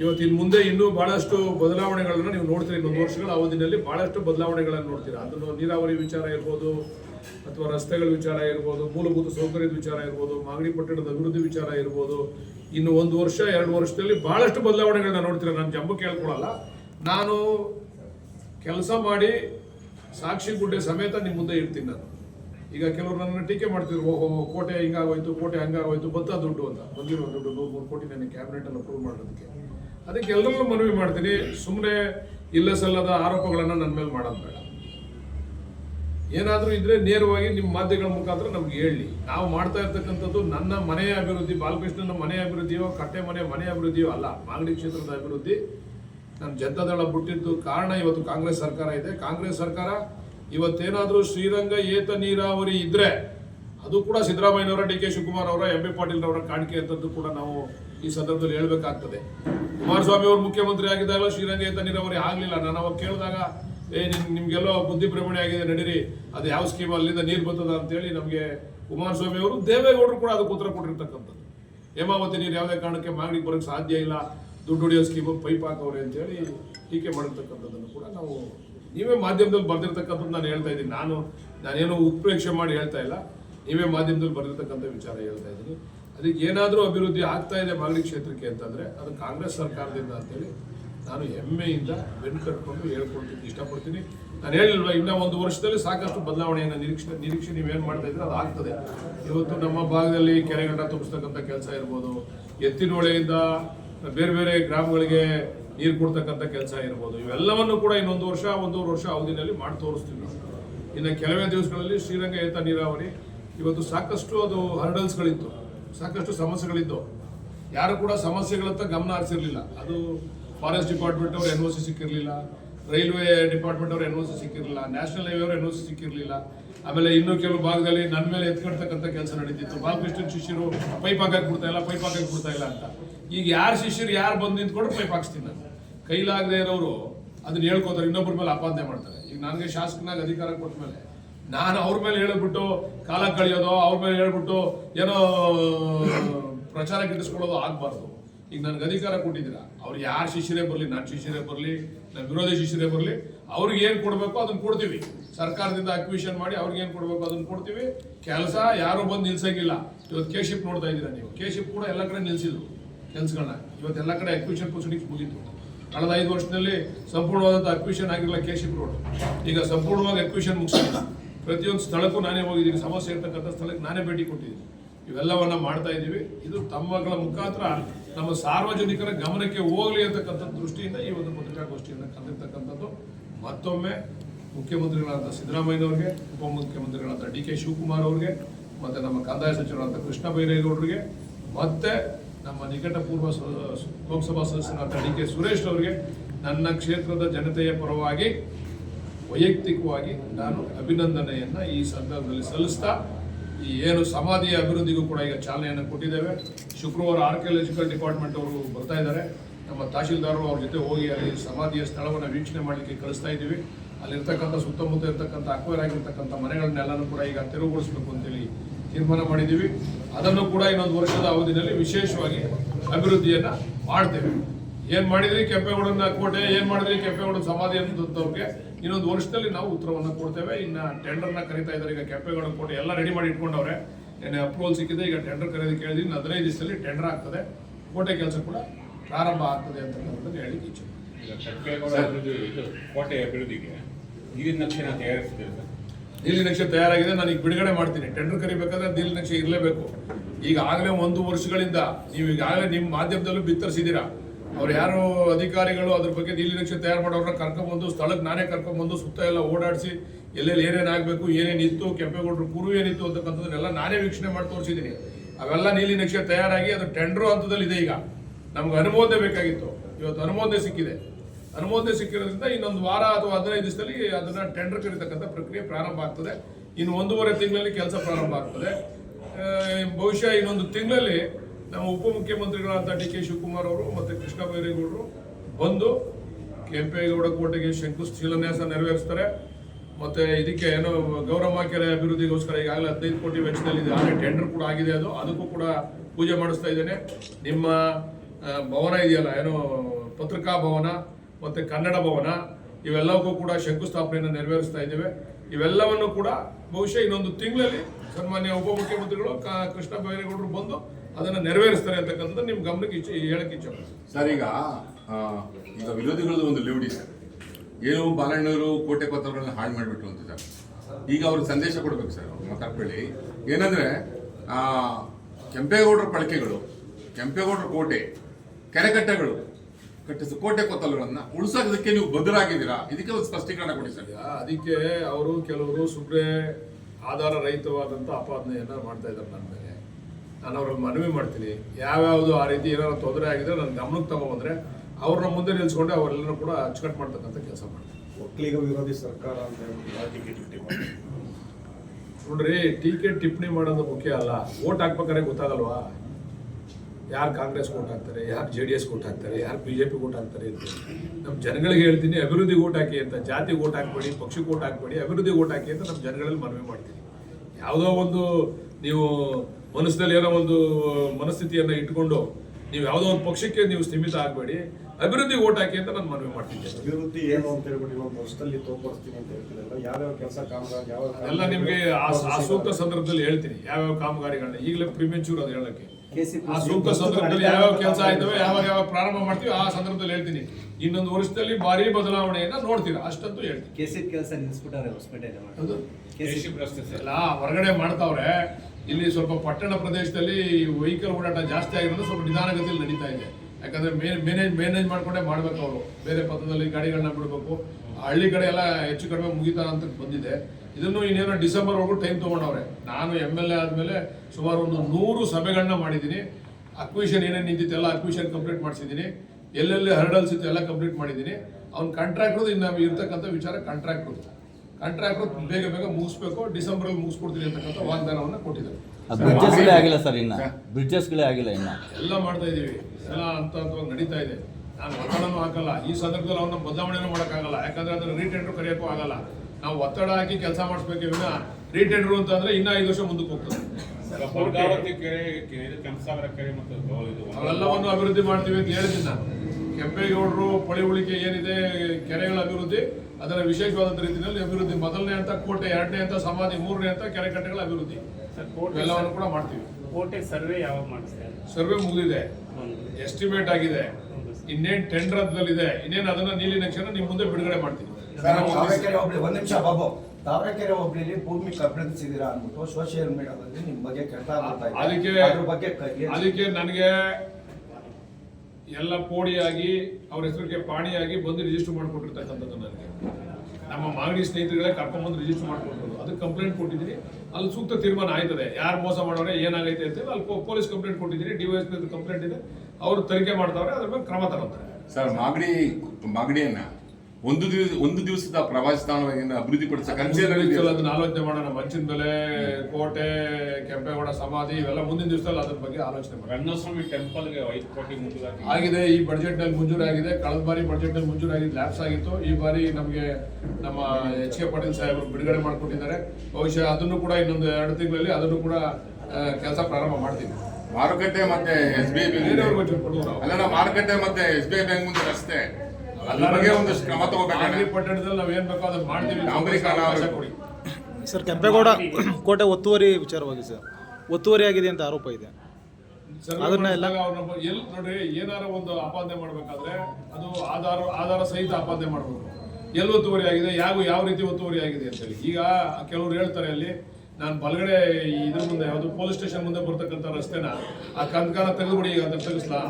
ಇವತ್ತು ಇನ್ನು ಮುಂದೆ ಇನ್ನೂ ಬಹಳಷ್ಟು ಬದಲಾವಣೆಗಳನ್ನು ನೀವು ನೋಡ್ತೀರಿ, ಇನ್ನೊಂದು ವರ್ಷಗಳ ಅವಧಿನಲ್ಲಿ ಬಹಳಷ್ಟು ಬದಲಾವಣೆಗಳನ್ನು ನೋಡ್ತೀರಾ? ಅದನ್ನು ನೀರಾವರಿ ವಿಚಾರ ಇರ್ಬೋದು, ಅಥವಾ ರಸ್ತೆಗಳ ವಿಚಾರ ಇರ್ಬೋದು, ಮೂಲಭೂತ ಸೌಕರ್ಯದ ವಿಚಾರ ಇರ್ಬೋದು, ಮಾಗಡಿ ಪಟ್ಟಣದ ಅಭಿವೃದ್ಧಿ ವಿಚಾರ ಇರ್ಬೋದು, ಇನ್ನು ಒಂದು ವರ್ಷ, ಎರಡು ವರ್ಷದಲ್ಲಿ ಬಹಳಷ್ಟು ಬದಲಾವಣೆಗಳನ್ನ ನೋಡ್ತೀರಾ? ನಾನು ಜಂಬು ಕೇಳ್ಕೊಳ್ಳಲ್ಲ ನಾನು ಕೆಲಸ ಮಾಡಿ ಸಾಕ್ಷಿ ಗುಡ್ಡೆ ಸಮೇತ ನಿಮ್ಮ ಮುಂದೆ ಇರ್ತೀನಿ ನಾನು. ಈಗ ಕೆಲವರು ನನ್ನ ಟೀಕೆ ಮಾಡ್ತಿದ್ರು, ಓಹೋ, ಕೋಟೆ ಹಿಂಗಾಗೋಯ್ತು, ಕೋಟೆ ಹಂಗಾಗೋಯ್ತು, ಬತ್ತ ದುಡ್ಡು ಅಂತ. ಬಂದಿರೋ ದುಡ್ಡು ನೂರು ಮೂರು ಕೋಟಿ ನನಗೆ ಕ್ಯಾಬಿನೆಟಲ್ಲಿ ಅಪ್ರೂವ್ ಮಾಡೋದಕ್ಕೆ. ಅದಕ್ಕೆ ಎಲ್ಲರಲ್ಲೂ ಮನವಿ ಮಾಡ್ತೀನಿ. ಸುಮ್ಮನೆ ಇಲ್ಲ ಸಲ್ಲದ ಆರೋಪಗಳನ್ನು ನನ್ನ ಮೇಲೆ ಮಾಡೋದು ಬೇಡ. ಏನಾದರೂ ಇದ್ರೆ ನೇರವಾಗಿ ನಿಮ್ಮ ಮಾಧ್ಯಮಗಳ ಮುಖಾಂತರ ನಮ್ಗೆ ಹೇಳಿ. ನಾವು ಮಾಡ್ತಾ ಇರ್ತಕ್ಕಂಥದ್ದು ನನ್ನ ಮನೆಯ ಅಭಿವೃದ್ಧಿ, ಬಾಲಕೃಷ್ಣನ ಮನೆಯ ಅಭಿವೃದ್ಧಿಯೋ, ಕಟ್ಟೆ ಮನೆ ಮನೆ ಅಭಿವೃದ್ಧಿಯೋ ಅಲ್ಲ, ಮಾಗಡಿ ಕ್ಷೇತ್ರದ ಅಭಿವೃದ್ಧಿ. ನಮ್ಮ ಜನತಾದಳ ಬಿಟ್ಟಿದ್ದು ಕಾರಣ ಇವತ್ತು ಕಾಂಗ್ರೆಸ್ ಸರ್ಕಾರ ಇದೆ. ಕಾಂಗ್ರೆಸ್ ಸರ್ಕಾರ ಇವತ್ತೇನಾದರೂ ಶ್ರೀರಂಗ ಏತ ನೀರಾವರಿ ಇದ್ರೆ ಅದು ಕೂಡ ಸಿದ್ದರಾಮಯ್ಯನವರ, ಡಿ ಕೆ ಶಿವಕುಮಾರ್ ಅವರ, ಎಂ ಬಿ ಪಾಟೀಲ್ ಅವರ ಕಾಣಿಕೆ ಅಂತದ್ದು ಕೂಡ ನಾವು ಈ ಸಂದರ್ಭದಲ್ಲಿ ಹೇಳ್ಬೇಕಾಗ್ತದೆ. ಕುಮಾರಸ್ವಾಮಿ ಅವರು ಮುಖ್ಯಮಂತ್ರಿ ಆಗಿದ್ದಾಗ ಶ್ರೀರಂಗೇತ ನೀರಾವರಿ ಆಗಲಿಲ್ಲ. ನಾನು ಅವಾಗ ಕೇಳಿದಾಗ, ಏ ನಿಮಗೆಲ್ಲೋ ಬುದ್ಧಿ ಭ್ರಮಣೆ ಆಗಿದೆ, ನಡೀರಿ. ಅದು ಯಾವ ಸ್ಕೀಮ್ ಅಲ್ಲಿಂದ ನೀರು ಬರ್ತದ ಅಂತೇಳಿ ನಮಗೆ ಕುಮಾರಸ್ವಾಮಿ ಅವರು ದೇವೇಗೌಡರು ಕೂಡ ಅದಕ್ಕೆ ಉತ್ತರ ಕೊಟ್ಟಿರ್ತಕ್ಕಂಥದ್ದು. ಹೇಮಾವತಿ ನೀರು ಯಾವುದೇ ಕಾರಣಕ್ಕೆ ಮಾಗಡಿಗೆ ಬರೋಕ್ಕೆ ಸಾಧ್ಯ ಇಲ್ಲ. ದುಡ್ಡು ಹೊಡಿಯೋ ಸ್ಕೀಮು ಪೈಪ್ ಹಾಕವ್ರೆ ಅಂತೇಳಿ ಟೀಕೆ ಮಾಡಿರ್ತಕ್ಕಂಥದ್ದನ್ನು ಕೂಡ ನಾವು ನೀವೇ ಮಾಧ್ಯಮದಲ್ಲಿ ಬರೆದಿರ್ತಕ್ಕಂಥದ್ದು ನಾನು ಹೇಳ್ತಾ ಇದ್ದೀನಿ. ನಾನು ನಾನೇನು ಉತ್ಪ್ರೇಕ್ಷೆ ಮಾಡಿ ಹೇಳ್ತಾ ಇಲ್ಲ. ನೀವೇ ಮಾಧ್ಯಮದಲ್ಲಿ ಬರೆದಿರ್ತಕ್ಕಂಥ ವಿಚಾರ ಹೇಳ್ತಾ ಇದ್ದೀನಿ. ಅದಕ್ಕೆ ಏನಾದರೂ ಅಭಿವೃದ್ಧಿ ಆಗ್ತಾ ಇದೆ ಮಾಗಡಿ ಕ್ಷೇತ್ರಕ್ಕೆ ಅಂತಂದರೆ, ಅದು ಕಾಂಗ್ರೆಸ್ ಸರ್ಕಾರದಿಂದ ಅಂತೇಳಿ ನಾನು ಹೆಮ್ಮೆಯಿಂದ ಬೆನ್ನು ಕಟ್ಕೊಂಡು ಹೇಳ್ಕೊಳ್ತೀನಿ ಇಷ್ಟಪಡ್ತೀನಿ. ನಾನು ಹೇಳಿಲ್ವ, ಇನ್ನ ಒಂದು ವರ್ಷದಲ್ಲಿ ಸಾಕಷ್ಟು ಬದಲಾವಣೆಯನ್ನು ನಿರೀಕ್ಷೆ ನಿರೀಕ್ಷೆ ನೀವೇನು ಮಾಡ್ತಾ ಇದ್ರೆ ಅದು ಆಗ್ತದೆ. ಇವತ್ತು ನಮ್ಮ ಭಾಗದಲ್ಲಿ ಕೆರೆಗಂಡ ತುಂಬಿಸ್ತಕ್ಕಂಥ ಕೆಲಸ ಇರ್ಬೋದು ಎತ್ತಿನೊಳೆಯಿಂದ ಬೇರೆ ಬೇರೆ ಗ್ರಾಮಗಳಿಗೆ ನೀರು ಕೊಡ್ತಕ್ಕಂಥ ಕೆಲಸ ಇರ್ಬೋದು, ಇವೆಲ್ಲವನ್ನು ಕೂಡ ಇನ್ನೊಂದು ವರ್ಷ, ಒಂದೂವರೆ ವರ್ಷ ಅವಧಿನಲ್ಲಿ ಮಾಡಿ ತೋರಿಸ್ತೀವಿ. ನಾವು ಇನ್ನು ಕೆಲವೇ ದಿವಸಗಳಲ್ಲಿ ಶ್ರೀರಂಗ ಏತ ನೀರಾವರಿ, ಇವತ್ತು ಸಾಕಷ್ಟು ಅದು ಹರ್ಡಲ್ಸ್ಗಳಿತ್ತು. ಸಾಕಷ್ಟು ಸಮಸ್ಯೆಗಳಿದ್ದವು ಯಾರು ಕೂಡ ಸಮಸ್ಯೆಗಳತ್ತ ಗಮನ ಹರಿಸಿರಲಿಲ್ಲ. ಅದು ಫಾರೆಸ್ಟ್ ಡಿಪಾರ್ಟ್ಮೆಂಟ್ ಅವರು ಎನ್ ಒ ಸಿ ಸಿಕ್ಕಿರಲಿಲ್ಲ, ರೈಲ್ವೆ ಡಿಪಾರ್ಟ್ಮೆಂಟ್ ಅವರು ಎನ್ ಒ ಸಿ ಸಿಕ್ಕಿರಲಿಲ್ಲ, ನ್ಯಾಷನಲ್ ಹೈವೇ ಅವರು ಎನ್ ಒ ಸಿ ಸಿಕ್ಕಿರಲಿಲ್ಲ. ಆಮೇಲೆ ಇನ್ನೂ ಕೆಲವು ಭಾಗದಲ್ಲಿ ನನ್ನ ಮೇಲೆ ಎತ್ಕೊಳ್ತಕ್ಕಂಥ ಕೆಲಸ ನಡೀತಿತ್ತು. ಬಾಲಕೃಷ್ಣನ್ ಶಿಷ್ಯರು ಪೈಪ್ ಹಾಕಕ್ಕೆ ಬಿಡ್ತಾ ಇಲ್ಲ, ಪೈಪ್ ಹಾಕಕ್ಕೆ ಬಿಡ್ತಾ ಇಲ್ಲ ಅಂತ. ಈಗ ಯಾರು ಶಿಷ್ಯರು ಯಾರು ಬಂದು ನಿಂತ್ಕೊಂಡು ಪೈಪ್ ಹಾಕ್ಸ್ತೀನಿ ನಾನು. ಕೈಲಾಗದೆ ಇರೋರು ಅದನ್ನ ಹೇಳ್ಕೋತಾರೆ ಇನ್ನೊಬ್ಬರ ಮೇಲೆ ಆಪಾದನೆ ಮಾಡ್ತಾರೆ. ಈಗ ನನಗೆ ಶಾಸಕನಾಗ ಅಧಿಕಾರ ಕೊಟ್ಟ ಮೇಲೆ ನಾನು ಅವ್ರ ಮೇಲೆ ಹೇಳ್ಬಿಟ್ಟು ಕಾಲ ಕಳೆಯೋದು, ಅವ್ರ ಮೇಲೆ ಹೇಳ್ಬಿಟ್ಟು ಏನೋ, ಪ್ರಚಾರ ಗಿಟ್ಟಿಸ್ಕೊಳ್ಳೋದು ಆಗ್ಬಾರ್ದು. ಈಗ ನನಗೆ ಅಧಿಕಾರ ಕೊಟ್ಟಿದ್ದೀರಾ? ಅವ್ರು ಯಾರು ಶಿಷ್ಯರೇ ಬರಲಿ ನನ್ನ ಶಿಷ್ಯರೇ ಬರಲಿ ನನ್ನ ವಿರೋಧಿ ಶಿಷ್ಯರೇ ಬರಲಿ, ಅವ್ರಿಗೆ ಏನು ಕೊಡಬೇಕು ಅದನ್ನು ಕೊಡ್ತೀವಿ. ಸರ್ಕಾರದಿಂದ ಅಕ್ವಿಷನ್ ಮಾಡಿ ಅವ್ರಿಗೆ ಏನು ಕೊಡಬೇಕು ಅದನ್ನು ಕೊಡ್ತೀವಿ. ಕೆಲಸ ಯಾರು ಬಂದು ನಿಲ್ಸಂಗಿಲ್ಲ. ಇವತ್ತು ಕೆ ಶಿಪ್ ನೋಡ್ತಾ ಇದ್ದೀರಾ ನೀವು? ಕೆ ಶಿಪ್ ಕೂಡ ಎಲ್ಲ ಕಡೆ ನಿಲ್ಸಿದ್ರು ಕೆಲಸಗಳನ್ನ ಇವತ್ತು ಎಲ್ಲ ಕಡೆ ಅಕ್ವಿಷನ್ ಪ್ರೊಸೀಡಿಂಗ್ಸ್ ಮುಗೀತು. ಕಳೆದ ಐದು ವರ್ಷದಲ್ಲಿ ಸಂಪೂರ್ಣವಾದಂಥ ಅಕ್ವಿಷನ್ ಆಗಿರಲ್ಲ ಕೆ ಶಿಪ್ ರೋಡ್ ಈಗ ಸಂಪೂರ್ಣವಾಗಿ ಅಕ್ವಿಷನ್ ಮುಗಿಸಿಲ್ಲ ಪ್ರತಿಯೊಂದು ಸ್ಥಳಕ್ಕೂ ನಾನೇ ಹೋಗಿದ್ದೀನಿ. ಸಮಸ್ಯೆ ಇರ್ತಕ್ಕಂಥ ಸ್ಥಳಕ್ಕೆ ನಾನೇ ಭೇಟಿ ಕೊಟ್ಟಿದ್ದೀನಿ. ಇವೆಲ್ಲವನ್ನ ಮಾಡ್ತಾ ಇದ್ದೀವಿ. ಇದು ತಮ್ಮಗಳ ಮುಖಾಂತರ ನಮ್ಮ ಸಾರ್ವಜನಿಕರ ಗಮನಕ್ಕೆ ಹೋಗಲಿ ಅಂತಕ್ಕಂಥ ದೃಷ್ಟಿಯಿಂದ ಈ ಒಂದು ಪತ್ರಿಕಾಗೋಷ್ಠಿಯನ್ನು ಕರೆದಿರ್ತಕ್ಕಂಥದ್ದು ಮತ್ತೊಮ್ಮೆ ಮುಖ್ಯಮಂತ್ರಿಗಳಾದ ಸಿದ್ದರಾಮಯ್ಯನವ್ರಿಗೆ, ಉಪಮುಖ್ಯಮಂತ್ರಿಗಳಾದ ಡಿ ಕೆ ಶಿವಕುಮಾರ್ ಅವ್ರಿಗೆ, ಮತ್ತೆ ನಮ್ಮ ಕಂದಾಯ ಸಚಿವರಾದ ಕೃಷ್ಣ ಬೈರೇಗೌಡರಿಗೆ, ಮತ್ತೆ ನಮ್ಮ ನಿಕಟಪೂರ್ವ ಸ- ಲೋಕಸಭಾ ಸದಸ್ಯರಾದ ಡಿ ಕೆ ಸುರೇಶ್ ಅವರಿಗೆ ನನ್ನ ಕ್ಷೇತ್ರದ ಜನತೆಯ ಪರವಾಗಿ ವೈಯಕ್ತಿಕವಾಗಿ ನಾನು ಅಭಿನಂದನೆಯನ್ನ ಈ ಸಂದರ್ಭದಲ್ಲಿ ಸಲ್ಲಿಸ್ತಾ, ಈ ಏನು ಸಮಾಧಿಯ ಅಭಿವೃದ್ಧಿಗೂ ಕೂಡ ಈಗ ಚಾಲನೆಯನ್ನು ಕೊಟ್ಟಿದ್ದೇವೆ. ಶುಕ್ರವಾರ ಆರ್ಕಿಯಾಲಜಿಕಲ್ ಡಿಪಾರ್ಟ್ಮೆಂಟ್ ಅವರು ಬರ್ತಾ ಇದ್ದಾರೆ. ನಮ್ಮ ತಹಶೀಲ್ದಾರರು ಅವ್ರ ಜೊತೆ ಹೋಗಿ ಅಲ್ಲಿ ಸಮಾಧಿಯ ಸ್ಥಳವನ್ನು ವೀಕ್ಷಣೆ ಮಾಡಲಿಕ್ಕೆ ಕಳಿಸ್ತಾ ಇದ್ದೀವಿ. ಅಲ್ಲಿರ್ತಕ್ಕಂಥ ಸುತ್ತಮುತ್ತ ಇರ್ತಕ್ಕಂಥ ಅಕ್ವೇರ್ ಆಗಿರ್ತಕ್ಕಂಥ ಮನೆಗಳನ್ನೆಲ್ಲನೂ ಕೂಡ ಈಗ ತೆರವುಗೊಳಿಸಬೇಕು ಅಂತೇಳಿ ತೀರ್ಮಾನ ಮಾಡಿದ್ದೀವಿ. ಅದನ್ನು ಕೂಡ ಇನ್ನೊಂದು ವರ್ಷದ ಅವಧಿನಲ್ಲಿ ವಿಶೇಷವಾಗಿ ಅಭಿವೃದ್ಧಿಯನ್ನು ಮಾಡ್ತೇವೆ. ಏನ್ ಮಾಡಿದ್ರಿ? ಕೆಂಪೇಗೌಡನ ಕೋಟೆ ಏನ್ ಮಾಡಿದ್ರಿ? ಕೆಂಪೇಗೌಡನ ಸಮಾಧಿ ಅಂತವ್ರಿಗೆ ಇನ್ನೊಂದು ವರ್ಷದಲ್ಲಿ ನಾವು ಉತ್ತರವನ್ನ ಕೊಡ್ತೇವೆ. ಇನ್ನ ಟೆಂಡರ್ನ ಕರೀತಾ ಇದ್ದಾರೆ. ಈಗ ಕೆಂಪೇಗೌಡನ ಕೋಟೆ ಎಲ್ಲ ರೆಡಿ ಮಾಡಿ ಇಟ್ಕೊಂಡವ್ರೆ. ಏನೇ ಅಪ್ರೂವಲ್ ಸಿಕ್ಕಿದೆ ಈಗ ಟೆಂಡರ್ ಕರೆಯೋದಕ್ಕೆ ಕೇಳಿದ್ವಿ. ಇನ್ನು ಹದಿನೈದು ದಿವಸದಲ್ಲಿ ಟೆಂಡರ್ ಆಗ್ತದೆ. ಕೋಟೆ ಕೆಲಸ ಕೂಡ ಪ್ರಾರಂಭ ಆಗ್ತದೆ ಅಂತ ಹೇಳಿ ಇಚ್ಛೆ. ಕೋಟೆ ಅಭಿವೃದ್ಧಿಗೆ ನೀರಿನ ನಕ್ಷೆನ ತಯಾರಿಸಿದ್ದೀರಿ ನೀಲಿ ನಕ್ಷೆ ತಯಾರಾಗಿದೆ. ನಾನು ಈಗ ಬಿಡುಗಡೆ ಮಾಡ್ತೀನಿ. ಟೆಂಡರ್ ಕರಿಬೇಕಾದ್ರೆ ನೀಲಿ ನಕ್ಷೆ ಇರಲೇಬೇಕು. ಈಗಾಗಲೇ ಒಂದು ವರ್ಷಗಳಿಂದ ನೀವು ಈಗಾಗಲೇ ನಿಮ್ಮ ಮಾಧ್ಯಮದಲ್ಲೂ ಬಿತ್ತರಿಸಿದ್ದೀರಾ? ಅವ್ರು ಯಾರು ಅಧಿಕಾರಿಗಳು ಅದ್ರ ಬಗ್ಗೆ ನೀಲಿ ನಕ್ಷೆ ತಯಾರು ಮಾಡೋರನ್ನ ಕರ್ಕೊಂಡ್ಬಂದು ಸ್ಥಳಕ್ಕೆ ನಾನೇ ಕರ್ಕೊಂಡ್ಬಂದು ಸುತ್ತ ಎಲ್ಲ ಓಡಾಡಿಸಿ, ಎಲ್ಲೆಲ್ಲಿ ಏನೇನು ಆಗಬೇಕು, ಏನೇನು ಇತ್ತು, ಕೆಂಪೇಗೌಡರು ಕುರು ಏನಿತ್ತು ಅಂತಕ್ಕಂಥದ್ದನ್ನೆಲ್ಲ ನಾನೇ ವೀಕ್ಷಣೆ ಮಾಡಿ ತೋರಿಸಿದ್ದೀನಿ. ಅವೆಲ್ಲ ನೀಲಿ ನಕ್ಷೆ ತಯಾರಾಗಿ ಅದು ಟೆಂಡ್ರು ಹಂತದಲ್ಲಿ ಇದೆ ಈಗ. ನಮ್ಗೆ ಅನುಮೋದನೆ ಬೇಕಾಗಿತ್ತು. ಇವತ್ತು ಅನುಮೋದನೆ ಸಿಕ್ಕಿದೆ. ಅನುಮೋದನೆ ಸಿಕ್ಕಿರೋದ್ರಿಂದ ಇನ್ನೊಂದು ವಾರ ಅಥವಾ ಹದಿನೈದು ದಿವಸದಲ್ಲಿ ಅದನ್ನು ಟೆಂಡರ್ ಕರೀತಕ್ಕಂಥ ಪ್ರಕ್ರಿಯೆ ಪ್ರಾರಂಭ ಆಗ್ತದೆ. ಇನ್ನು ಒಂದೂವರೆ ತಿಂಗಳಲ್ಲಿ ಕೆಲಸ ಪ್ರಾರಂಭ ಆಗ್ತದೆ. ಬಹುಶಃ ಇನ್ನೊಂದು ತಿಂಗಳಲ್ಲಿ ನಮ್ಮ ಉಪಮುಖ್ಯಮಂತ್ರಿಗಳಾದ ಡಿ ಕೆ ಶಿವಕುಮಾರ್ ಅವರು ಮತ್ತೆ ಕೃಷ್ಣ ಬೈರೇಗೌಡರು ಬಂದು ಕೆಂಪೇಗೌಡ ಕೋಟೆಗೆ ಶಂಕು ಶಿಲಾನ್ಯಾಸ ನೆರವೇರಿಸ್ತಾರೆ. ಮತ್ತೆ ಇದಕ್ಕೆ ಏನೋ ಗೌರವ ಕೆರೆ ಅಭಿವೃದ್ಧಿಗೋಸ್ಕರ ಈಗಾಗಲೇ ಹದಿನೈದು ಕೋಟಿ ವೆಚ್ಚದಲ್ಲಿ ಇದೆ ಆಗಲೇ ಟೆಂಡರ್ ಕೂಡ ಆಗಿದೆ ಅದು. ಅದಕ್ಕೂ ಕೂಡ ಪೂಜೆ ಮಾಡಿಸ್ತಾ ಇದ್ದೇನೆ. ನಿಮ್ಮ ಭವನ ಇದೆಯಲ್ಲ, ಏನೋ ಪತ್ರಿಕಾ ಭವನ ಮತ್ತೆ ಕನ್ನಡ ಭವನ, ಇವೆಲ್ಲವಕ್ಕೂ ಕೂಡ ಶಂಕುಸ್ಥಾಪನೆಯನ್ನು ನೆರವೇರಿಸ್ತಾ ಇದ್ದೇವೆ. ಇವೆಲ್ಲವನ್ನು ಕೂಡ ಬಹುಶಃ ಇನ್ನೊಂದು ತಿಂಗಳಲ್ಲಿ ಸನ್ಮಾನ್ಯ ಉಪಮುಖ್ಯಮಂತ್ರಿಗಳು ಕೃಷ್ಣ ಬೈರೇಗೌಡರು ಬಂದು ಅದನ್ನು ನೆರವೇರಿಸ್ತಾರೆ ಅಂತಕ್ಕಂಥದ್ದು ನಿಮ್ಮ ಗಮನಕ್ಕೆ ಇಚ್ಛೆ ಹೇಳಕ್ಕೆ ಇಚ್ಛೆ ಸರ್ ಈಗ ಆ, ಈಗ ವಿರೋಧಿಗಳದ್ದು ಒಂದು ಲೆವಡಿ ಸರ್ ಏನು ಬಾಲಣ್ಣವರು ಕೋಟೆ ಪತ್ರಗಳನ್ನ ಹಾಳು ಮಾಡಿಬಿಟ್ಟು ಅಂತ ಸರ್. ಈಗ ಅವ್ರಿಗೆ ಸಂದೇಶ ಕೊಡ್ಬೇಕು ಸರ್ ಅವ್ರು ಮಾತಾಡ್ಕೊಳ್ಳಿ. ಏನಂದ್ರೆ ಆ, ಕೆಂಪೇಗೌಡರ ಪಳಕೆಗಳು ಕೆಂಪೇಗೌಡರ ಕೋಟೆ ಕೆರೆಕಟ್ಟೆಗಳು ಕಟ್ಟಿಸ ಕೋಟೆ ಕೊತ್ತಲುಗಳನ್ನ ಉಳಿಸೋದಕ್ಕೆ ನೀವು ಬದ್ಧರಾಗಿದ್ದೀರಾ? ಇದಕ್ಕೆ ಒಂದು ಸ್ಪಷ್ಟೀಕರಣ ಕೊಡಿ ಸರ್. ಅದಕ್ಕೆ ಅವರು ಕೆಲವರು ಸುಬ್ರೆ ಆಧಾರ ರಹಿತವಾದಂಥ ಆಪಾದನೆಯನ್ನ ಮಾಡ್ತಾ ಇದ್ದಾರೆ ನನ್ನ ಮೇಲೆ. ನಾನು ಅವ್ರಿಗೆ ಮನವಿ ಮಾಡ್ತೀನಿ. ಯಾವ್ಯಾವುದು ಆ ರೀತಿ ಏನಾದ್ರು ತೊಂದರೆ ಆಗಿದ್ರೆ ನನ್ನ ಗಮನಕ್ಕೆ ತಗೊಂಡ್ಬಂದ್ರೆ ಅವ್ರನ್ನ ಮುಂದೆ ನಿಲ್ಸ್ಕೊಂಡು ಅವರೆಲ್ಲರೂ ಕೂಡ ಅಚ್ಚುಕಟ್ಟು ಮಾಡ್ತಕ್ಕಂಥ ಕೆಲಸ ಮಾಡ್ತೀನಿ. ಒಕ್ಕಲಿಗ ವಿರೋಧಿ ಸರ್ಕಾರ ಅಂತ ನೋಡ್ರಿ ಟೀಕೆ ಟಿಪ್ಪಣಿ ಮಾಡೋದು ಮುಖ್ಯ ಅಲ್ಲ. ಓಟ್ ಹಾಕ್ಬೇಕಾದ್ರೆ ಗೊತ್ತಾಗಲ್ವಾ? ಯಾರು ಕಾಂಗ್ರೆಸ್ ಓಟ್ ಹಾಕ್ತಾರೆ ಯಾರು ಜೆ ಡಿ ಎಸ್ ಓಟ್ ಹಾಕ್ತಾರೆ ಯಾರು ಬಿ ಜೆ ಪಿ ಓಟ್ ಹಾಕ್ತಾರೆ ಅಂತ. ನಮ್ಮ ಜನಗಳಿಗೆ ಹೇಳ್ತೀನಿ ಅಭಿವೃದ್ಧಿ ಓಟ್ ಹಾಕಿ ಅಂತ. ಜಾತಿ ಓಟ್ ಹಾಕ್ಬೇಡಿ ಪಕ್ಷಕ್ಕೆ ಓಟ್ ಹಾಕ್ಬೇಡಿ ಅಭಿವೃದ್ಧಿ ಓಟ್ ಹಾಕಿ ಅಂತ ನಮ್ಮ ಜನಗಳಲ್ಲಿ ಮನವಿ ಮಾಡ್ತೀನಿ. ಯಾವುದೋ ಒಂದು ನೀವು ಮನಸ್ಸಿನಲ್ಲಿ ಏನೋ ಒಂದು ಮನಸ್ಥಿತಿಯನ್ನು ಇಟ್ಕೊಂಡು ನೀವು ಯಾವುದೋ ಒಂದು ಪಕ್ಷಕ್ಕೆ ನೀವು ಸ್ಥಿಮಿತ ಆಗಬೇಡಿ. ಅಭಿವೃದ್ಧಿ ಓಟ್ ಹಾಕಿ ಅಂತ ನಾನು ಮನವಿ ಮಾಡ್ತೀನಿ. ಅಭಿವೃದ್ಧಿ ಏನು ಅಂತ ಹೇಳ್ಬಿಟ್ಟು ಒಂದು ವರ್ಷದಲ್ಲಿ ತೋರ್ಪಡಿಸ್ತೀನಿ ಅಂತ ಹೇಳ್ತಿರಲ್ಲ ಯಾವ್ಯಾವ ಕೆಲಸ ಕಾಮಗಾರಿ ಯಾವ ಎಲ್ಲ ನಿಮಗೆ ಆ ಸೂಕ್ತ ಸಂದರ್ಭದಲ್ಲಿ ಹೇಳ್ತೀನಿ. ಯಾವ್ಯಾವ ಕಾಮಗಾರಿಗಳನ್ನ ಈಗಲೇ ಪ್ರಿಮೆಚೂರ್ ಅದು ಹೇಳಕ್ಕೆ. ಆ ಸೂಕ್ತ ಸಂದರ್ಭದಲ್ಲಿ ಯಾವ್ಯಾವ ಕೆಲಸ ಆಯ್ತವೆ ಯಾವಾಗ ಯಾವಾಗ ಪ್ರಾರಂಭ ಮಾಡ್ತೀವಿ ಆ ಸಂದರ್ಭದಲ್ಲಿ ಹೇಳ್ತೀನಿ. ಇನ್ನೊಂದು ವರ್ಷದಲ್ಲಿ ಭಾರಿ ಬದಲಾವಣೆಯನ್ನ ನೋಡ್ತೀರಾ? ಅಷ್ಟಂತೂ ಹೇಳ್ತೀನಿ. ಕೆಸಿ ಕೆಲಸ ನಿಲ್ಲಿಸ್ಬಿಟ್ಟಾರೆ ಹೊಸಪೇಟೆಯಲ್ಲಿ. ಹೌದು. ಕೆಸಿ ರಸ್ತೆ ಸರ್ ಎಲ್ಲ ಹೊರಗಡೆ ಮಾಡ್ತಾವ್ರೆ. ಇಲ್ಲಿ ಸ್ವಲ್ಪ ಪಟ್ಟಣ ಪ್ರದೇಶದಲ್ಲಿ ವೆಹಿಕಲ್ ಓಡಾಟ ಜಾಸ್ತಿ ಆಗಿರೋದು ಸ್ವಲ್ಪ ನಿಧಾನಗತಿಯಲ್ಲಿ ನಡೀತಾ ಇದೆ. ಯಾಕಂದ್ರೆ ಮೇನೇಜ್ ಮೇನೇಜ್ ಮಾಡ್ಕೊಂಡೇ ಮಾಡ್ಬೇಕು ಅವರು. ಬೇರೆ ಪಥದಲ್ಲಿ ಗಾಡಿಗಳನ್ನ ಬಿಡಬೇಕು. ಹಳ್ಳಿ ಕಡೆ ಎಲ್ಲ ಹೆಚ್ಚು ಕಡಿಮೆ ಮುಗಿತಾ ಅಂತ ಬಂದಿದೆ. ಇದನ್ನು ಇನ್ನೇನೋ ಡಿಸೆಂಬರ್ ವರೆಗೂ ಟೈಮ್ ತೊಗೊಂಡವ್ರೆ. ನಾನು ಎಂ ಎಲ್ ಎ ಆದಮೇಲೆ ಸುಮಾರು ಒಂದು ನೂರು ಸಭೆಗಳನ್ನ ಮಾಡಿದ್ದೀನಿ. ಅಕ್ವಿಷನ್ ಏನೇನು ನಿಂತಿತ್ತು ಎಲ್ಲ ಅಕ್ವಿಷನ್ ಕಂಪ್ಲೀಟ್ ಮಾಡಿಸಿದ್ದೀನಿ. ಎಲ್ಲೆಲ್ಲಿ ಹರ್ಡಲ್ಸ್ ಇತ್ತು ಎಲ್ಲ ಕಂಪ್ಲೀಟ್ ಮಾಡಿದ್ದೀನಿ. ಅವ್ನ ಕಾಂಟ್ರಾಕ್ಟ್ರದ್ದು ಇನ್ನು ಇರ್ತಕ್ಕಂಥ ವಿಚಾರ ಕಾಂಟ್ರಾಕ್ಟ್ರು ಕಾಂಟ್ರಾಕ್ಟ್ರು ಬೇಗ ಬೇಗ ಮುಗಿಸ್ಬೇಕು ಡಿಸೆಂಬರ್ ಮುಗಿಸ್ಕೊಡ್ತೀನಿ ಅಂತಕ್ಕಂಥ ವಾಗ್ದಾನವನ್ನ ಕೊಟ್ಟಿದ್ದಾರೆ. ಬ್ರಿಡ್ಜಸ್ಗಳೇ ಆಗಿಲ್ಲ ಸರ್ ಇನ್ನ. ಬ್ರಿಡ್ಜಸ್ಗಳೇ ಆಗಿಲ್ಲ ಇನ್ನ. ಎಲ್ಲ ಮಾಡ್ತಾ ಇದೀವಿ ಎಲ್ಲ ಅಂತ ನಡೀತಾ ಇದೆ. ನಾನು ಒತ್ತಡನೂ ಹಾಕಲ್ಲ. ಈ ಸಂದರ್ಭದಲ್ಲಿ ಅವನ್ನ ಬದಲಾವಣೆನೂ ಮಾಡೋಕ್ಕಾಗಲ್ಲ. ಯಾಕಂದ್ರೆ ಅದನ್ನ ರೀಟೆಂಡರ್ ಕರೆಯೋಕ್ಕೂ ಆಗಲ್ಲ. ನಾವು ಒತ್ತಡ ಹಾಕಿ ಕೆಲಸ ಮಾಡಿಸ್ಬೇಕು ವಿನ ಅಂತ ಅಂತಂದ್ರೆ ಇನ್ನೂ ಐದು ವರ್ಷ ಮುಂದಕ್ಕೆ ಹೋಗ್ತದೆ. ಅವೆಲ್ಲವನ್ನು ಅಭಿವೃದ್ಧಿ ಮಾಡ್ತೀವಿ ಅಂತ ಹೇಳಿದ್ದೀನಿ ನಾನು. ಕೆಂಪೇಗೌಡರು ಪಳಿ ಉಳಿಕೆ ಏನಿದೆ ಕೆರೆಗಳ ಅಭಿವೃದ್ಧಿ ಅದರ ವಿಶೇಷವಾದ ರೀತಿಯಲ್ಲಿ ಅಭಿವೃದ್ಧಿ. ಮೊದಲನೇ ಅಂತ ಕೋಟೆ ಎರಡನೇ ಅಂತ ಸಮಾಧಿ ಮೂರನೇ ಅಂತ ಕೆರೆ ಕಟ್ಟೆಗಳ ಅಭಿವೃದ್ಧಿ. ಎಲ್ಲವನ್ನು ಕೂಡ ಮಾಡ್ತೀವಿ. ಕೋಟೆ ಸರ್ವೆ ಯಾವಾಗ ಮಾಡಿಸ್ತಾರೆ ಸರ್ವೆ ಮುಗಿದಿದೆ. ಎಸ್ಟಿಮೇಟ್ ಆಗಿದೆ. ಇನ್ನೇನ್ ಟೆಂಡರ್ ಇದೆ ಇನ್ನೇನು ಅದನ್ನ ನೀಲಿ ನಕ್ಷೆನ ನಿಮ್ ಮುಂದೆ ಬಿಡುಗಡೆ ಮಾಡ್ತೀವಿ. ಒಂದ್ ನಿಮಿಷ ಬಾಬು. ತಾವರೆಕೆರೆ ಹೋಬಳಿಲಿ ಭೂಮಿ ಕಬಳಿಸಿದೀರಾ ಅನ್ಬಿಟ್ಟು ಸೋಷಿಯಲ್ ಮೀಡಿಯಾದಲ್ಲಿ ನಿಮ್ ಬಗ್ಗೆ ಕೆಟ್ಟ ಬರ್ತಾ ಇದೆ ಅದಕ್ಕೆ ಅದ್ರ ಬಗ್ಗೆ ಕ- ಅದಕ್ಕೆ ನನಗೆ ಎಲ್ಲ ಪೋಡಿಯಾಗಿ ಅವ್ರ ಹೆಸರಿಗೆ ಪಾಣಿಯಾಗಿ ಬಂದು ರಿಜಿಸ್ಟರ್ ಮಾಡಿಕೊಟ್ಟಿರ್ತಕ್ಕಂಥದ್ದು ನನಗೆ. ನಮ್ಮ ಮಾಗಡಿ ಸ್ನೇಹಿತರುಗಳೇ ಕರ್ಕೊಂಡ್ಬಂದು ರಿಜಿಸ್ಟರ್ ಮಾಡ್ಕೊಟ್ಟರು ಅದಕ್ಕೆ ಕಂಪ್ಲೇಂಟ್ ಕೊಟ್ಟಿದ್ದೀನಿ. ಅಲ್ಲಿ ಸೂಕ್ತ ತೀರ್ಮಾನ ಆಯ್ತದೆ. ಯಾರು ಮೋಸ ಮಾಡೋರೆ ಏನಾಗೈತೆ ಅಂತ ಅಲ್ಲಿ ಪೊಲೀಸ್ ಕಂಪ್ಲೇಂಟ್ ಕೊಟ್ಟಿದ್ದೀನಿ. ಡಿ ವೈ ಎಸ್ ಕಂಪ್ಲೇಂಟ್ ಇದೆ. ಅವರು ತನಿಖೆ ಮಾಡ್ತಾವ್ರೆ ಅದ್ರ ಮೇಲೆ ಕ್ರಮ ತಗೋತಾರೆ. ಸರ್ ಮಾಗಡಿ ಮಾಗಡಿಯನ್ನ ಒಂದು ದಿವಸ ಒಂದು ದಿವಸದ ಪ್ರವಾಸಿ ತಾಣವಾಗಿ ಅಭಿವೃದ್ಧಿ ಪಡಿಸ ಕನಸಿನಲ್ಲಿ ದಿವಸದಲ್ಲಿ ಅದನ್ನ ಆಲೋಚನೆ ಮಾಡೋಣ ಮಂಚಿನ ಬೆಲೆ ಕೋಟೆ ಕೆಂಪೇಗೌಡ ಸಮಾಧಿ ಇವೆಲ್ಲ ಮುಂದಿನ ದಿವಸದಲ್ಲಿ ಅದ್ರ ಬಗ್ಗೆ ಆಲೋಚನೆ ಮಾಡಿ ಟೆಂಪಲ್ ಟೆಂಪಲ್ಗೆ ಐದು ಕೋಟಿ ಮುಂದಾಗಿ ಆಗಿದೆ ಈ ಬಜೆಟ್ನಲ್ಲಿ ಮುಂಜೂರಾಗಿದೆ ಕಳೆದ ಬಾರಿ ಬಜೆಟ್ನಲ್ಲಿ ಮುಂಜೂರಾಗಿ ಲ್ಯಾಪ್ಸ್ ಆಗಿತ್ತು. ಈ ಬಾರಿ ನಮಗೆ ನಮ್ಮ ಎಚ್ ಕೆ ಪಾಟೀಲ್ ಸಾಹೇಬರು ಬಿಡುಗಡೆ ಮಾಡಿಕೊಟ್ಟಿದ್ದಾರೆ. ಬಹುಶಃ ಅದನ್ನು ಕೂಡ ಇನ್ನೊಂದು ಎರಡು ತಿಂಗಳಲ್ಲಿ ಅದನ್ನು ಕೂಡ ಕೆಲಸ ಪ್ರಾರಂಭ ಮಾಡ್ತೀವಿ. ಮಾರುಕಟ್ಟೆ ಮತ್ತೆ ಎಸ್ ಬಿ ಐ ಬ್ಯಾಂಕ್ ನಾವು. ಅಲ್ಲ ಮಾರುಕಟ್ಟೆ ಮತ್ತೆ ಎಸ್ ಬಿ ಐ ಬ್ಯಾಂಕ್ ಮುಂದೆ ರಸ್ತೆ. ಬಗ್ಗೆ ಒಂದಷ್ಟು ಕ್ರಮ ಪಟ್ಟಣದಲ್ಲಿ ನಾವು ಏನ್ ಬೇಕೋ ಅದನ್ನ ಮಾಡ್ತೀವಿ. ಅವಕಾಶ ಕೊಡಿ. ಸರ್ ಕೆಂಪೇಗೌಡ ಕೋಟೆ ಒತ್ತುವರಿ ವಿಚಾರವಾಗಿ ಸರ್. ಒತ್ತುವರಿ ಆಗಿದೆ ಅಂತ ಆರೋಪ ಇದೆ. ಅದನ್ನ ಎಲ್ಲ- ಎಲ್ಲಿ ನೋಡ್ರಿ ಏನಾರ ಒಂದು ಆಪಾದನೆ ಮಾಡ್ಬೇಕಾದ್ರೆ ಅದು ಆಧಾರ ಆಧಾರ ಸಹಿತ ಆಪಾದನೆ ಮಾಡಬೇಕು. ಎಲ್ಲಿ ಒತ್ತುವರಿ ಆಗಿದೆ ಯಾವ ಯಾವ ರೀತಿ ಒತ್ತುವರಿ ಆಗಿದೆ ಅಂತೇಳಿ. ಈಗ ಕೆಲವರು ಹೇಳ್ತಾರೆ ಅಲ್ಲಿ ನಾನು ಬಲಗಡೆ ಇದ್ರ ಮುಂದೆ ಯಾವುದು ಪೊಲೀಸ್ ಸ್ಟೇಷನ್ ಮುಂದೆ ಬರ್ತಕ್ಕಂಥ ರಸ್ತೆನ ಆ ಕಂದಕಾನ ತೆಗೆದುಬಿಡಿ ಈಗ ಅದನ್ನ ತೆಗಿಸ್ಲಾ?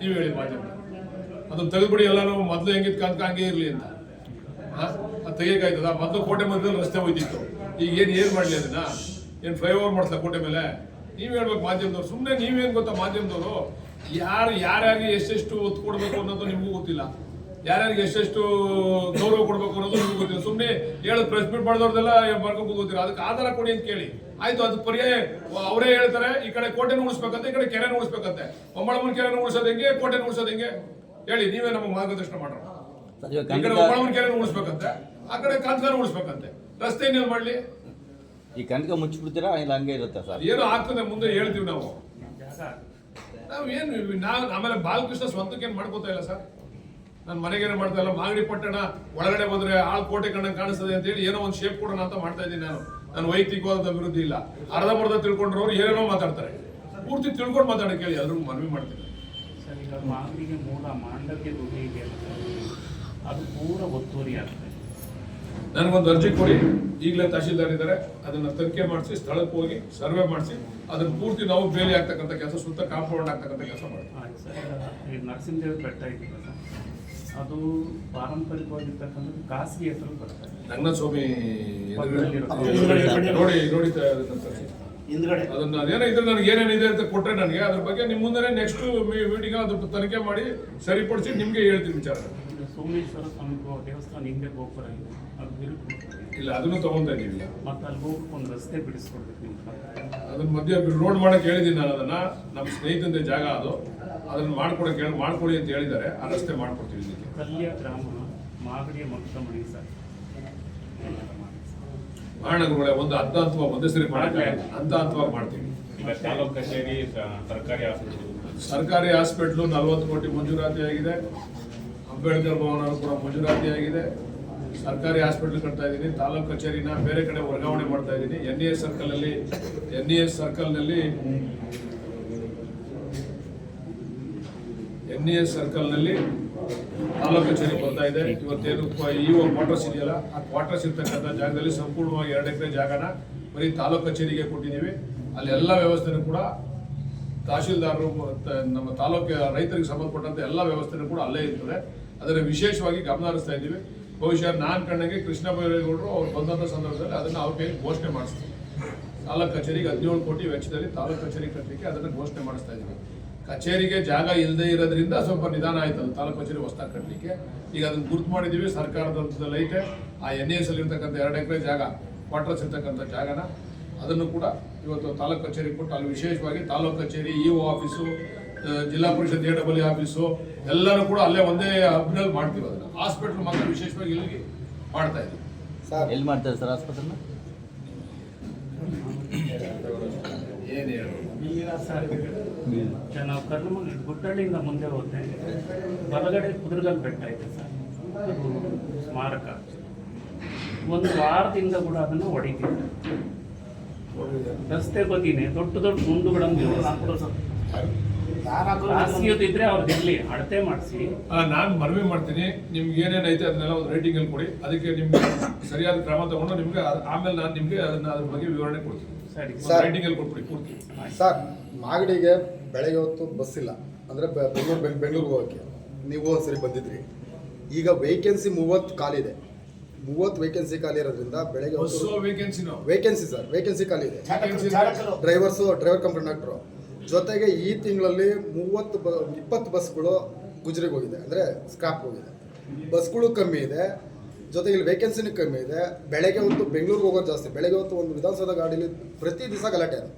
ನೀವು ಹೇಳಿ ಮಾಧ್ಯಮ ಅದನ್ನ ಎಲ್ಲ ಎಲ್ಲಾನು ಮೊದಲು ಹೆಂಗಿದ್ ಕಂತ ಹಂಗೆ ಇರಲಿ ಅಂತ? ಅದು ತೆಗಿಯಕಾಯ್ತದ? ಮೊದಲು ಕೋಟೆ ಮಧ್ಯದಲ್ಲಿ ರಸ್ತೆ ಹೋಯ್ತಿತ್ತು. ಈಗ ಏನು ಏನ್ ಮಾಡ್ಲಿ ಅದನ್ನ? ಏನ್ ಫ್ಲೈಓವರ್ ಮಾಡ್ತಾ ಕೋಟೆ ಮೇಲೆ? ನೀವು ಹೇಳ್ಬೇಕು ಮಾಧ್ಯಮದವ್ರು. ಸುಮ್ಮನೆ ನೀವೇನು ಗೊತ್ತಾ ಮಾಧ್ಯಮದವರು? ಯಾರು ಯಾರ್ಯಾರಿಗೆ ಎಷ್ಟೆಷ್ಟು ಒತ್ತು ಕೊಡಬೇಕು ಅನ್ನೋದು ನಿಮಗೂ ಗೊತ್ತಿಲ್ಲ. ಯಾರ್ಯಾರಿಗೆ ಎಷ್ಟೆಷ್ಟು ಗೌರವ ಕೊಡಬೇಕು ಅನ್ನೋದು ನಿಮ್ಗೆ ಗೊತ್ತಿಲ್ಲ. ಸುಮ್ಮನೆ ಹೇಳೋದು ಪ್ರೆಸ್ ಮೀಟ್ ಮಾಡಿದವ್ರದೆಲ್ಲ ಬರ್ಕೊಂಡು ಗೊತ್ತಿಲ್ಲ. ಅದಕ್ಕೆ ಆಧಾರ ಕೊಡಿ ಅಂತ ಕೇಳಿ. ಆಯ್ತು, ಅದು ಪರ್ಯಾಯ. ಅವರೇ ಹೇಳ್ತಾರೆ, ಈ ಕಡೆ ಕೋಟೆನ ಉಳಿಸ್ಬೇಕಂತೆ, ಈ ಕಡೆ ಕೆರೆನ ಉಳಿಸ್ಬೇಕಂತೆ. ಒಂಬಳಮನ್ ಕೆರೆನ ಉಳಿಸೋದು ಹೆಂಗೆ, ಕೋಟೆನ ಉಳಿಸೋದು ಹೆಂಗೆ? ಹೇಳಿ ನೀವೇ ನಮಗೆ ಮಾರ್ಗದರ್ಶನ ಮಾಡೋಣ ಈ ಕಡೆ ಉಳಿಸ್ಬೇಕಂತೆ. ಆ ಕಡೆ ಕಾಂತಗಾರ ಉಳಿಸ್ಬೇಕಂತೆ. ರಸ್ತೆ ಏನೇನು ಮಾಡ್ಲಿ. ಈ ಕನಕ ಮುಚ್ಚಿಬಿಡ್ತೀರಾ? ಇಲ್ಲ ಹಂಗೆ ಇರುತ್ತೆ ಸರ್? ಏನು ಆಗ್ತದೆ ಮುಂದೆ ಹೇಳ್ತೀವಿ ನಾವು. ನಾವು ಏನು ನಾವು ಆಮೇಲೆ ಬಾಲಕೃಷ್ಣ ಸ್ವಂತಕ್ಕೆ ಏನು ಮಾಡ್ಕೋತಾ ಇಲ್ಲ ಸರ್? ನಾನು ಮನೆಗೇನೆ ಮಾಡ್ತಾ ಇಲ್ಲ. ಮಾಗಡಿ ಪಟ್ಟಣ ಒಳಗಡೆ ಬಂದ್ರೆ ಆಳ್ ಕೋಟೆ ಕಣ್ಣ ಕಾಣಿಸ್ತದೆ ಅಂತ ಹೇಳಿ ಏನೋ ಒಂದು ಶೇಪ್ ಕೊಡೋಣ ಅಂತ ಮಾಡ್ತಾ ಇದ್ದೀನಿ ನಾನು. ನಾನು ವೈಯಕ್ತಿಕವಾದ ಅಭಿವೃದ್ಧಿ ಇಲ್ಲ. ಅರ್ಧ ಬರ್ಧ ತಿಳ್ಕೊಂಡ್ರವ್ರು ಏನೇನೋ ಮಾತಾಡ್ತಾರೆ. ಪೂರ್ತಿ ತಿಳ್ಕೊಂಡು ಮಾತಾಡಕ್ಕೆ ಹೇಳಿ ಎಲ್ಲರಿಗೂ ಮನವಿ ಮಾಡ್ತೀನಿ ಸರ್ ಈಗ ಮಾಗಡಿಗೆ ಮೂಲ ಮಾಂಡವ್ಯ ಬುದ್ಧಿ ಇದೆಯಲ್ಲ ಸರ್ ಅದು ಪೂರ ಒತ್ತುವರಿ ಆಗ್ತದೆ ನನಗೊಂದು ಅರ್ಜಿ ಕೊಡಿ ಈಗಲೇ ತಹಶೀಲ್ದಾರ್ ಇದ್ದಾರೆ ಅದನ್ನ ತನಿಖೆ ಮಾಡಿಸಿ ಸ್ಥಳಕ್ಕೆ ಹೋಗಿ ಸರ್ವೆ ಮಾಡಿಸಿ ಅದನ್ನ ಪೂರ್ತಿ ನಾವು ಬೇಲಿ ಆಗ್ತಕ್ಕಂಥ ಕೆಲಸ ಸುತ್ತ ಕಾಂಪೌಂಡ್ ಆಗ್ತಕ್ಕಂಥ ಕೆಲಸ ಮಾಡ್ತೀವಿ ಸರ್ ನರಸಿಂಹದೇವ ಬೆಟ್ಟ ಇದೆಯಲ್ಲ ಸರ್ ಅದು ಪಾರಂಪರಿಕವಾಗಿರ್ತಕ್ಕಂಥದ್ದು ಖಾಸಗಿ ಹೆಸರು ಬರ್ತದೆ ರಂಗಸ್ವಾಮಿ ಸ್ವಾಮಿ ನೋಡಿ ನೋಡಿ. ಹಿಂದ್ಗಡೆ. ಅದನ್ನ ಅದೇನೋ ಇದ್ರೆ ನನಗೆ ಏನೇನಿದೆ ಅಂತ ಕೊಟ್ಟರೆ ನನಗೆ ಅದ್ರ ಬಗ್ಗೆ ನಿಮ್ಮ ಮುಂದೆ ನೆಕ್ಸ್ಟ್ ಮೀಟಿಂಗ್ ಅದ್ರ ತನಿಖೆ ಮಾಡಿ ಸರಿಪಡಿಸಿ ನಿಮಗೆ ಹೇಳ್ತೀನಿ ವಿಚಾರ. ಸೋಮೇಶ್ವರ ಸ್ವಾಮಿ ದೇವಸ್ಥಾನ ಹಿಂದೆ ಗೋಪುರ ಇದೆ. ಅದು ಬಿರುಕು ಇಲ್ಲ ಅದನ್ನು ತಗೊಂತಾ ಇದೀವಿ ಮತ್ತೆ ಅಲ್ಲಿ ಹೋಗಕ್ಕೆ ಒಂದು ರಸ್ತೆ ಬಿಡಿಸ್ಕೊಡ್ಬೇಕು. ಅದನ್ನ ಮಧ್ಯೆ ರೋಡ್ ಮಾಡಕ್ಕೆ ಹೇಳಿದ್ದೀನಿ ನಾನು ಅದನ್ನ. ನಮ್ಮ ಸ್ನೇಹಿತಂದೆ ಜಾಗ ಅದು. ಅದನ್ನ ಮಾಡ್ಕೊಡಕ್ಕೆ ಹೇಳಿ ಮಾಡ್ಕೊಡಿ ಅಂತ ಹೇಳಿದ್ದಾರೆ. ಆ ರಸ್ತೆ ಮಾಡ್ಕೊಡ್ತೀವಿ ಕಲ್ಯ ಗ್ರಾಮ ಮಾಗಡಿಯ ಮೊತ್ತ ಮಣಿ ಸರ್. ಮಹಾನಗರಗಳೇ ಒಂದು ಹಂತ ಹಂತವಾಗಿ ಒಂದೇ ಸರಿ ಮಾಡಕ್ಕೆ ಹಂತ ಹಂತವಾಗಿ ಮಾಡ್ತೀವಿ. ಈಗ ತಾಲೂಕು ಕಚೇರಿ ಸರ್ಕಾರಿ ಆಸ್ಪತ್ರೆ ಸರ್ಕಾರಿ ಹಾಸ್ಪಿಟ್ಲು ನಲವತ್ತು ಕೋಟಿ ಮಂಜೂರಾತಿ ಆಗಿದೆ. ಅಂಬೇಡ್ಕರ್ ಭವನ ಕೂಡ ಮಂಜೂರಾತಿ ಆಗಿದೆ. ಸರ್ಕಾರಿ ಹಾಸ್ಪಿಟ್ಲ್ ಕಟ್ತಾ ಇದ್ದೀನಿ. ತಾಲೂಕು ಕಚೇರಿನ ಬೇರೆ ಕಡೆ ವರ್ಗಾವಣೆ ಮಾಡ್ತಾ ಇದ್ದೀನಿ. ಎನ್ ಇ ಎಸ್ ಸರ್ಕಲಲ್ಲಿ ಎನ್ ಇ ಎಸ್ ಸರ್ಕಲ್ನಲ್ಲಿ ಎನ್ ಇ ಎಸ್ ಸರ್ಕಲ್ನಲ್ಲಿ ತಾಲೂಕು ಕಚೇರಿ ಬರ್ತಾ ಇದೆ. ಇವತ್ತೇನು ಈ ಒಂದು ಕ್ವಾರ್ಟರ್ಸ್ ಇದೆಯಲ್ಲ ಆ ಕ್ವಾರ್ಟರ್ಸ್ ಇರ್ತಕ್ಕಂಥ ಜಾಗದಲ್ಲಿ ಸಂಪೂರ್ಣವಾಗಿ ಎರಡು ಎಕರೆ ಜಾಗನ ಬರೀ ತಾಲೂಕು ಕಚೇರಿಗೆ ಕೊಟ್ಟಿದ್ದೀವಿ. ಅಲ್ಲಿ ಎಲ್ಲ ವ್ಯವಸ್ಥೆನೂ ಕೂಡ ತಹಶೀಲ್ದಾರರು ನಮ್ಮ ತಾಲೂಕಿನ ರೈತರಿಗೆ ಸಂಬಂಧಪಟ್ಟಂತ ಎಲ್ಲ ವ್ಯವಸ್ಥೆನೂ ಕೂಡ ಅಲ್ಲೇ ಇರ್ತದೆ. ಅದನ್ನು ವಿಶೇಷವಾಗಿ ಗಮನ ಹರಿಸ್ತಾ ಇದ್ದೀವಿ. ಬಹುಶಃ ನಾನು ಕಂಡಂಗೆ ಕೃಷ್ಣ ಬೈರೇಗೌಡರು ಅವ್ರು ಬಂದಂಥ ಸಂದರ್ಭದಲ್ಲಿ ಅದನ್ನು ಅವ್ರ ಕೈಗೆ ಘೋಷಣೆ ಮಾಡಿಸ್ತೀವಿ ತಾಲೂಕು ಕಚೇರಿಗೆ ಹದಿನೇಳು ಕೋಟಿ ವೆಚ್ಚದಲ್ಲಿ ತಾಲೂಕು ಕಚೇರಿ ಕಟ್ಟಲಿಕ್ಕೆ ಅದನ್ನು ಘೋಷಣೆ ಮಾಡಿಸ್ತಾ ಇದ್ದೀವಿ. ಕಚೇರಿಗೆ ಜಾಗ ಇಲ್ಲದೆ ಇರೋದ್ರಿಂದ ಸ್ವಲ್ಪ ನಿಧಾನ ಆಯ್ತು ಅದು. ತಾಲೂಕು ಕಚೇರಿ ಹೊಸ್ದಾಗಿ ಕಟ್ಟಲಿಕ್ಕೆ ಈಗ ಅದನ್ನು ಗುರುತು ಮಾಡಿದ್ದೀವಿ ಸರ್ಕಾರದ ಹಂತದಲ್ಲಿ ಐತೆ. ಆ ಎನ್ ಎಸ್ ಅಲ್ಲಿ ಇರ್ತಕ್ಕಂಥ ಎರಡು ಎಕರೆ ಜಾಗ ಕ್ವಾರ್ಟರ್ಸ್ ಇರ್ತಕ್ಕಂಥ ಜಾಗನ ಅದನ್ನು ಕೂಡ ಇವತ್ತು ತಾಲೂಕು ಕಚೇರಿ ಕೊಟ್ಟು ಅಲ್ಲಿ ವಿಶೇಷವಾಗಿ ತಾಲೂಕು ಕಚೇರಿ ಇ ಆಫೀಸು ಜಿಲ್ಲಾ ಪರಿಷತ್ ಎ ಡಬ್ಲ್ಯೂ ಆಫೀಸು ಎಲ್ಲರೂ ಕೂಡ ಅಲ್ಲೇ ಒಂದೇ ಹಬ್ನಲ್ಲಿ ಮಾಡ್ತೀವಿ ಅದನ್ನು. ಹಾಸ್ಪಿಟ್ಲ್ ಮಾತ್ರ ವಿಶೇಷವಾಗಿ ಇಲ್ಲಿಗೆ ಮಾಡ್ತಾ ಇದ್ದೀವಿ. ಎಲ್ಲಿ ಮಾಡ್ತಾರೆ ಸರ್ ಆಸ್ಪತ್ರೆನ? ಸರ್ ನಾವು ಕರ್ನಮಂಗಲ ಗುಟ್ಟಳ್ಳಿಯಿಂದ ಮುಂದೆ ಹೋದ್ರೆ ಬಲಗಡೆ ಕುದುರೆಗಲ್ ಬೆಟ್ಟ ಇದೆ ಸರ್. ಅದು ಸ್ಮಾರಕ. ಒಂದು ವಾರದಿಂದ ಕೂಡ ಅದನ್ನು ಹೊಡಿತಿದ್ದಾರೆ ರಸ್ತೆ ಬದಿನೇ ದೊಡ್ಡ ದೊಡ್ಡ ಗುಂಡುಗಳನ್ನು ಖಾಸಗಿಯದಿದ್ರೆ ಅವ್ರು ಇರಲಿ ಅಳತೆ ಮಾಡಿಸಿ. ನಾನು ಮನವಿ ಮಾಡ್ತೀನಿ. ನಿಮ್ಗೆ ಏನೇನು ಐತೆ ಅದನ್ನೆಲ್ಲ ಒಂದು ರೇಟಿಂಗ್ ಅಲ್ಲಿ ಕೊಡಿ. ಅದಕ್ಕೆ ನಿಮ್ಗೆ ಸರಿಯಾದ ಕ್ರಮ ತಗೊಂಡು ನಿಮ್ಗೆ ಆಮೇಲೆ ನಾನು ನಿಮಗೆ ಅದನ್ನ ಅದ್ರ ಬಗ್ಗೆ ವಿವರಣೆ ಕೊಡ್ತೀನಿ. ಸರಿ ಮಾಗಡಿಗೆ ಬೆಳಗ್ಗೆ ಹೊತ್ತು ಬಸ್ ಇಲ್ಲ. ಅಂದರೆ ಬೆಂಗಳೂರು ಬೆಂಗಳೂರಿಗೆ ಹೋಗೋಕ್ಕೆ. ನೀವು ಒಂದ್ಸರಿ ಬಂದಿದ್ರಿ. ಈಗ ವೇಕೆನ್ಸಿ ಮೂವತ್ತು ಖಾಲಿ ಇದೆ. ಮೂವತ್ತು ವೇಕೆನ್ಸಿ ಖಾಲಿ ಇರೋದ್ರಿಂದ ಬೆಳಗ್ಗೆ ವೇಕೆನ್ಸಿ ಸರ್ ವೇಕೆನ್ಸಿ ಖಾಲಿ ಇದೆ. Drivers drivers driver cum conductor ಜೊತೆಗೆ ಈ ತಿಂಗಳಲ್ಲಿ ಮೂವತ್ತು ಬ ಇಪ್ಪತ್ತು ಬಸ್ಗಳು ಗುಜರಿಗೆ ಹೋಗಿದೆ. ಅಂದರೆ ಸ್ಕ್ರಾಪ್ ಹೋಗಿದೆ. ಬಸ್ಗಳು ಕಮ್ಮಿ ಇದೆ. ಜೊತೆಗೆ ಇಲ್ಲಿ ವೇಕೆನ್ಸಿನೂ ಕಮ್ಮಿ ಇದೆ. ಬೆಳಗ್ಗೆ ಹೊತ್ತು ಬೆಂಗಳೂರಿಗೆ ಹೋಗೋದು ಜಾಸ್ತಿ. ಬೆಳಗ್ಗೆ ಹೊತ್ತು ಒಂದು ವಿಧಾನಸೌಧ ಗಾಡಿಲಿ ಪ್ರತಿ ದಿವಸ ಗಲಾಟೆ ಅದು.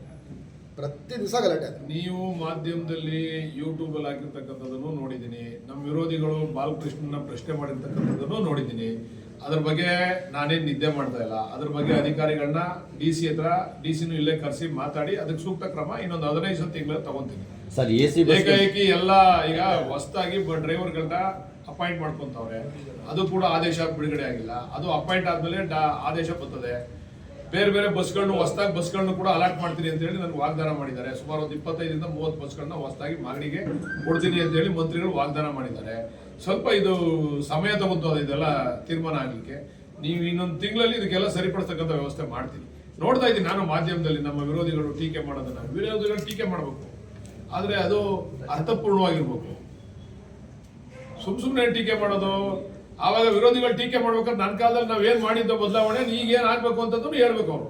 ಪ್ರತಿ ದಿವಸ ಗಲಾಟೆ ಅದು. ನೀವು ಮಾಧ್ಯಮದಲ್ಲಿ ಯೂಟ್ಯೂಬ್ ಅಲ್ಲಿ ಹಾಕಿರ್ತಕ್ಕಂಥದ್ದನ್ನು ನೋಡಿದ್ದೀನಿ. ನಮ್ಮ ವಿರೋಧಿಗಳು ಬಾಲಕೃಷ್ಣನ ಪ್ರಶ್ನೆ ಮಾಡಿರ್ತಕ್ಕಂಥದ್ದನ್ನು ನೋಡಿದ್ದೀನಿ. ಅದ್ರ ಬಗ್ಗೆ ನಾನೇನು ನಿದ್ದೆ ಮಾಡ್ತಾ ಇಲ್ಲ. ಅದ್ರ ಬಗ್ಗೆ ಅಧಿಕಾರಿಗಳನ್ನ ಡಿ ಸಿ ಹತ್ರ ಡಿ ಸಿನೂ ಇಲ್ಲೇ ಕರೆಸಿ ಮಾತಾಡಿ ಅದಕ್ಕೆ ಸೂಕ್ತ ಕ್ರಮ ಇನ್ನೊಂದು ಹದಿನೈದು ತಿಂಗಳು ತಗೊಂತೀನಿ. ಸರ್ ಎ ಸಿ ಬಸ್ ಏಕಾಏಕಿ ಎಲ್ಲ ಈಗ ಹೊಸದಾಗಿ ಡ್ರೈವರ್ಗಳನ್ನ ಅಪಾಯಿಂಟ್ ಮಾಡ್ಕೊಂತವ್ರೆ. ಅದು ಕೂಡ ಆದೇಶ ಬಿಡುಗಡೆ ಆಗಿಲ್ಲ. ಅದು ಅಪಾಯಿಂಟ್ ಆದ್ಮೇಲೆ ಆದೇಶ ಬರ್ತದೆ. ಬೇರೆ ಬೇರೆ ಬಸ್ಗಳನ್ನು ಹೊಸದಾಗಿ ಬಸ್ಗಳನ್ನು ಕೂಡ ಅಲಾಟ್ ಮಾಡ್ತೀನಿ ಅಂತ ಹೇಳಿ ನನಗೆ ವಾಗ್ದಾನ ಮಾಡಿದ್ದಾರೆ. ಸುಮಾರು ಒಂದು ಇಪ್ಪತ್ತೈದರಿಂದ ಮೂವತ್ತು ಬಸ್ಗಳನ್ನ ಹೊಸದಾಗಿ ಮಾಗಡಿಗೆ ಕೊಡ್ತೀನಿ ಅಂತ ಹೇಳಿ ಮಂತ್ರಿಗಳು ವಾಗ್ದಾನ ಮಾಡಿದ್ದಾರೆ. ಸ್ವಲ್ಪ ಇದು ಸಮಯ ಅದು ಇದೆಲ್ಲ ತೀರ್ಮಾನ ಆಗಲಿಕ್ಕೆ ನೀವು ಇನ್ನೊಂದು ತಿಂಗಳಲ್ಲಿ ಇದಕ್ಕೆಲ್ಲ ಸರಿಪಡಿಸ್ತಕ್ಕಂಥ ವ್ಯವಸ್ಥೆ ಮಾಡ್ತೀನಿ. ನೋಡ್ತಾ ಇದ್ದೀನಿ ನಾನು ಮಾಧ್ಯಮದಲ್ಲಿ ನಮ್ಮ ವಿರೋಧಿಗಳು ಟೀಕೆ ಮಾಡೋದನ್ನ. ವಿರೋಧಿಗಳು ಟೀಕೆ ಮಾಡಬೇಕು. ಆದರೆ ಅದು ಅರ್ಥಪೂರ್ಣವಾಗಿರ್ಬೇಕು. ಸುಮ್ ಸುಮ್ಮನೆ ಟೀಕೆ ಮಾಡೋದು ಆವಾಗ ವಿರೋಧಿಗಳು ಟೀಕೆ ಮಾಡ್ಬೇಕಾದ್ರೆ ನನ್ನ ಕಾಲದಲ್ಲಿ ನಾವು ಏನು ಮಾಡಿದ್ದೋ ಬದಲಾವಣೆ ಈಗ ಏನು ಆಗ್ಬೇಕು ಅಂತಂದು ಹೇಳ್ಬೇಕು ಅವರು.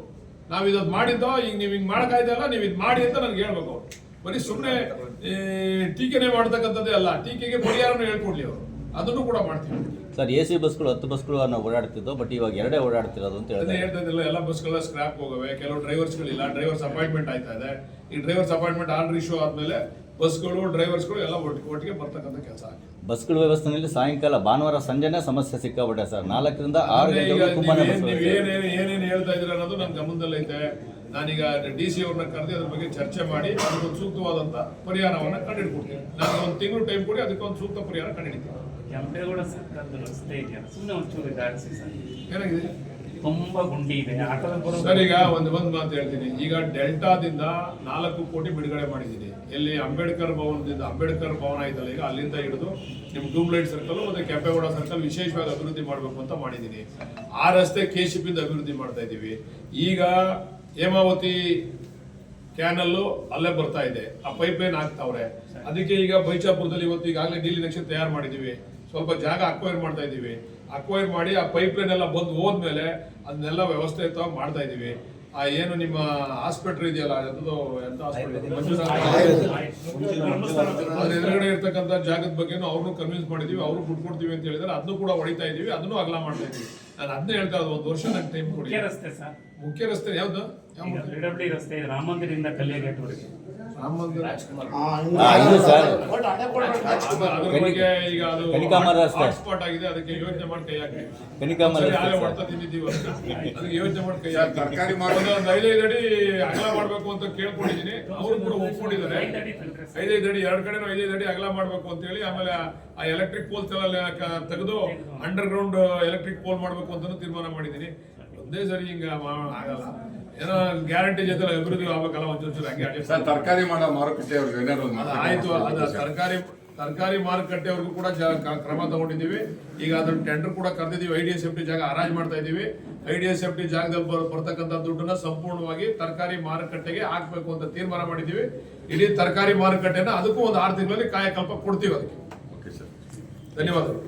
ನಾವು ಇದ್ ಮಾಡಿದ್ದೋ ಈಗ ನೀವು ಹಿಂಗೆ ಮಾಡೋಕ್ಕಾಯ್ತಲ್ಲ ನೀವು ಇದು ಮಾಡಿ ಅಂತ ನನ್ಗೆ ಹೇಳ್ಬೇಕು ಅವರು. ಬರೀ ಸುಮ್ಮನೆ ಟೀಕೆನೇ ಮಾಡ್ತಕ್ಕಂಥದ್ದೇ ಅಲ್ಲ ಟೀಕೆಗೆ ಪರಿಹಾರನೂ ಹೇಳ್ಕೊಡ್ಲಿ ಅವರು. ಅದನ್ನು ಕೂಡ ಮಾಡ್ತೀವಿ. ಸರ್ ಎ ಸಿ ಬಸ್ಗಳು ಹತ್ತು ಬಸ್ಗಳು ನಾವು ಓಡಾಡ್ತಿದ್ದೋ ಬಟ್ ಇವಾಗ ಎರಡೇ ಓಡಾಡ್ತಿರೋದು ಅಂತ ಹೇಳಿ ಹೇಳ್ತಿದ್ದಿಲ್ಲ ಎಲ್ಲ ಬಸ್ಗಳ ಸ್ಕ್ರಾಪ್ ಹೋಗವೆ ಕೆಲವು ಡ್ರೈವರ್ಸ್ಗಳಿಲ್ಲ ಡ್ರೈವರ್ಸ್ ಅಪಾಯಿಂಟ್ಮೆಂಟ್ ಆಯ್ತಾ ಇದೆ. ಈ ಡ್ರೈವರ್ಸ್ ಅಪಾಯಿಂಟ್ಮೆಂಟ್ ಆಲ್ರೆಡಿ ಶೋ ಆದ್ಮೇಲೆ ಬಸ್ಗಳು ಡ್ರೈವರ್ಸ್ಗಳು ಎಲ್ಲ ಒಟ್ಟಿಗೆ ಒಟ್ಟಿಗೆ ಬರ್ತಕ್ಕಂಥ ಕೆಲಸ ಆಗಿದೆ ಬಸ್ಗಳ ವ್ಯವಸ್ಥೆನಲ್ಲಿ ಸಾಯಂಕಾಲ ಭಾನುವಾರ ಸಂಜೆನೆ ಸಮಸ್ಯೆ ಸಿಕ್ಕಾಬಿಟ್ಟೆ ಸರ್. ನಾಲ್ಕರಿಂದ ಆರು ಗಂಟೆಗಳು ತುಂಬಾನೇ ಏನೇನು ಏನೇನು ಹೇಳ್ತಾ ಇದ್ದೀರ ಅನ್ನೋದು ನನ್ನ ಗಮನದಲ್ಲೈತೆ ನಾನೀಗ ಡಿ ಸಿ ಅವ್ರನ್ನ ಕರೆದು ಅದ್ರ ಬಗ್ಗೆ ಚರ್ಚೆ ಮಾಡಿ ಅದಕ್ಕೊಂದು ಸೂಕ್ತವಾದಂತ ಪರಿಹಾರವನ್ನ ಕಂಡುಹಿಡ್ಕೊಡ್ತೀನಿ. ನಾನು ಒಂದು ತಿಂಗಳು ಟೈಮ್ ಕೊಡಿ ಅದಕ್ಕೊಂದು ಸೂಕ್ತ ಪರಿಹಾರ ಕಂಡುಹಿಡಿತೀನಿ. ಕೆಂಪೇಗೌಡ ಸರ್ಕಾರದ ರಸ್ತೆ ಇದೆಯಲ್ಲ ಸುಮ್ಮನೆ ಒಂಚೂರು ಸರ್. ಏನಾಗಿದೆ? ತುಂಬಾ ಗುಂಡಿ ಇದೆ. ಸರ್ ಈಗ ಒಂದು ಒಂದು ಮಾತು ಹೇಳ್ತೀನಿ. ಈಗ ಡೆಲ್ಟಾದಿಂದ ನಾಲ್ಕು ಕೋಟಿ ಬಿಡುಗಡೆ ಮಾಡಿದ್ದೀನಿ. ಎಲ್ಲಿ ಅಂಬೇಡ್ಕರ್ ಭವನದಿಂದ ಅಂಬೇಡ್ಕರ್ ಭವನ ಇದೆಲ್ಲ ಈಗ ಅಲ್ಲಿಂದ ಹಿಡಿದು ನಿಮ್ ಟ್ಯೂಬ್ಲೈಟ್ ಸರ್ಕಲ್ ಮತ್ತೆ ಕೆಂಪೇಗೌಡ ಸರ್ಕಲ್ ವಿಶೇಷವಾಗಿ ಅಭಿವೃದ್ಧಿ ಮಾಡಬೇಕು ಅಂತ ಮಾಡಿದ್ದೀನಿ. ಆ ರಸ್ತೆ ಕೇಶಿಪಿಂದ ಅಭಿವೃದ್ಧಿ ಮಾಡ್ತಾ ಇದ್ದೀವಿ. ಈಗ ಹೇಮಾವತಿ ಕ್ಯಾನಲ್ಲು ಅಲ್ಲೇ ಬರ್ತಾ ಇದೆ. ಆ ಪೈಪ್ ಲೈನ್ ಹಾಕ್ತಾವ್ರೆ ಅದಕ್ಕೆ ಈಗ ಬೈಚಾಪುರದಲ್ಲಿ ಇವತ್ತು ಈಗಾಗಲೇ ನೀಲಿ ನಕ್ಷೆ ತಯಾರು ಮಾಡಿದ್ದೀವಿ. ಸ್ವಲ್ಪ ಜಾಗ ಅಕ್ವೈರ್ ಮಾಡ್ತಾ ಇದ್ದೀವಿ. ಅಕ್ವೈರ್ ಮಾಡಿ ಆ ಪೈಪ್ ಲೈನ್ ಎಲ್ಲ ಬಂದು ಹೋದ್ಮೇಲೆ ಅದನ್ನೆಲ್ಲ ವ್ಯವಸ್ಥೆ ಮಾಡ್ತಾ ಇದ್ದೀವಿ. ಆ ಏನು ನಿಮ್ಮ ಹಾಸ್ಪಿಟ್ಲ್ ಇದೆಯಲ್ಲ ಅದು ಎಂತ ಹಾಸ್ಪಿಟಲ್ ಅದ್ರ ಎದುರುಗಡೆ ಇರ್ತಕ್ಕಂಥ ಜಾಗದ ಬಗ್ಗೆನೂ ಅವ್ರನ್ನೂ ಕನ್ವಿನ್ಸ್ ಮಾಡಿದೀವಿ ಅವರು ದುಡ್ಡು ಕೊಡ್ತೀವಿ ಅಂತ ಹೇಳಿದ್ರೆ. ಅದನ್ನು ಕೂಡ ಹೊಡಿತಾ ಇದೀವಿ ಅದನ್ನು ಅಗಲ ಮಾಡ್ತಾ ಇದೀವಿ ನಾನು ಅದನ್ನೇ ಹೇಳ್ತಾ ಇದ್ದೆ ಒಂದು ವರ್ಷ ನಂಗೆ ಟೈಮ್ ಕೊಡಿ. ಮುಖ್ಯ ರಸ್ತೆ ಸರ್. ಮುಖ್ಯ ರಸ್ತೆ ಯಾವ್ದು? ಯಾವ ಈಗ ರಸ್ತೆ ರಾಮ ಮಂದಿರದಿಂದ ಈಗ ಅದು ಕನಿಕಾಮರ ರಸ್ತೆ. ಆಗಿದೆ ಅದಕ್ಕೆ ಯೋಚನೆ ಮಾಡಿ ಕೈ ಹಾಕಿ ಕನಿಕಾಮರ ಯೋಚನೆ ಮಾಡಿ ಕೈ ಹಾಕಿ ಒಂದು ಐದೈದು ಅಡಿ ಅಗಲ ಮಾಡ್ಬೇಕು ಅಂತ ಕೇಳ್ಕೊಂಡಿದ್ದೀನಿ. ಅವರು ಕೂಡ ಒಪ್ಕೊಂಡಿದ್ದಾರೆ. ಐದೈದು ಅಡಿ ಎರಡು ಕಡೆನೂ ಐದೈದು ಅಡಿ ಅಗಲ ಮಾಡ್ಬೇಕು ಅಂತ ಹೇಳಿ ಆಮೇಲೆ ಆ ಎಲೆಕ್ಟ್ರಿಕ್ ಪೋಲ್ ತೆಗೆದು ಅಂಡರ್ ಗ್ರೌಂಡ್ ಎಲೆಕ್ಟ್ರಿಕ್ ಪೋಲ್ ಮಾಡ್ಬೇಕು ಅಂತ ತೀರ್ಮಾನ ಮಾಡಿದ್ದೀನಿ. ಒಂದೇ ಸರಿ ಹಿಂಗ ಆಗಲ್ಲ. ಏನೋ ಗ್ಯಾರಂಟಿ ಜೊತೆ ಅಭಿವೃದ್ಧಿ ಆಗ್ಬೇಕಲ್ಲ ಒಂಚೂರು ಚೂರು ಹಂಗೆ adjust ಸರ್ ತರಕಾರಿ ಮಾಡೋ ಮಾರುಕಟ್ಟೆ ಅವ್ರಿಗೆ ಏನಾದ್ರು ಒಂದು ಅದು ಆಯ್ತು ಅದು ತರಕಾರಿ ತರಕಾರಿ ಮಾರುಕಟ್ಟೆವರೆಗೂ ಕೂಡ ಜ- ಕ- ಕ್ರಮ ತಗೊಂಡಿದ್ದೀವಿ. ಈಗ ಅದನ್ನ ಟೆಂಡರ್ ಕೂಡ ಕರೆದಿದ್ದೀವಿ I D S F T ಜಾಗ ಅರಾಜ್ ಮಾಡ್ತಾ ಇದ್ದೀವಿ. I D S F T ಜಾಗದಲ್ಲಿ ಬರ್- ಬರ್ತಕ್ಕಂಥ ದುಡ್ಡನ್ನ ಸಂಪೂರ್ಣವಾಗಿ ತರಕಾರಿ ಮಾರುಕಟ್ಟೆಗೆ ಹಾಕಬೇಕು ಅಂತ ತೀರ್ಮಾನ ಮಾಡಿದ್ದೀವಿ. ಇಡೀ ತರಕಾರಿ ಮಾರುಕಟ್ಟೆನ ಅದಕ್ಕೂ ಒಂದು ಆರು ತಿಂಗಳಲ್ಲಿ ಕಾಯಕಲ್ಪ ಕೊಡ್ತೀವಿ ಅದಕ್ಕೆ. ಓಕೆ ಸರ್ ಧನ್ಯವಾದಗಳು.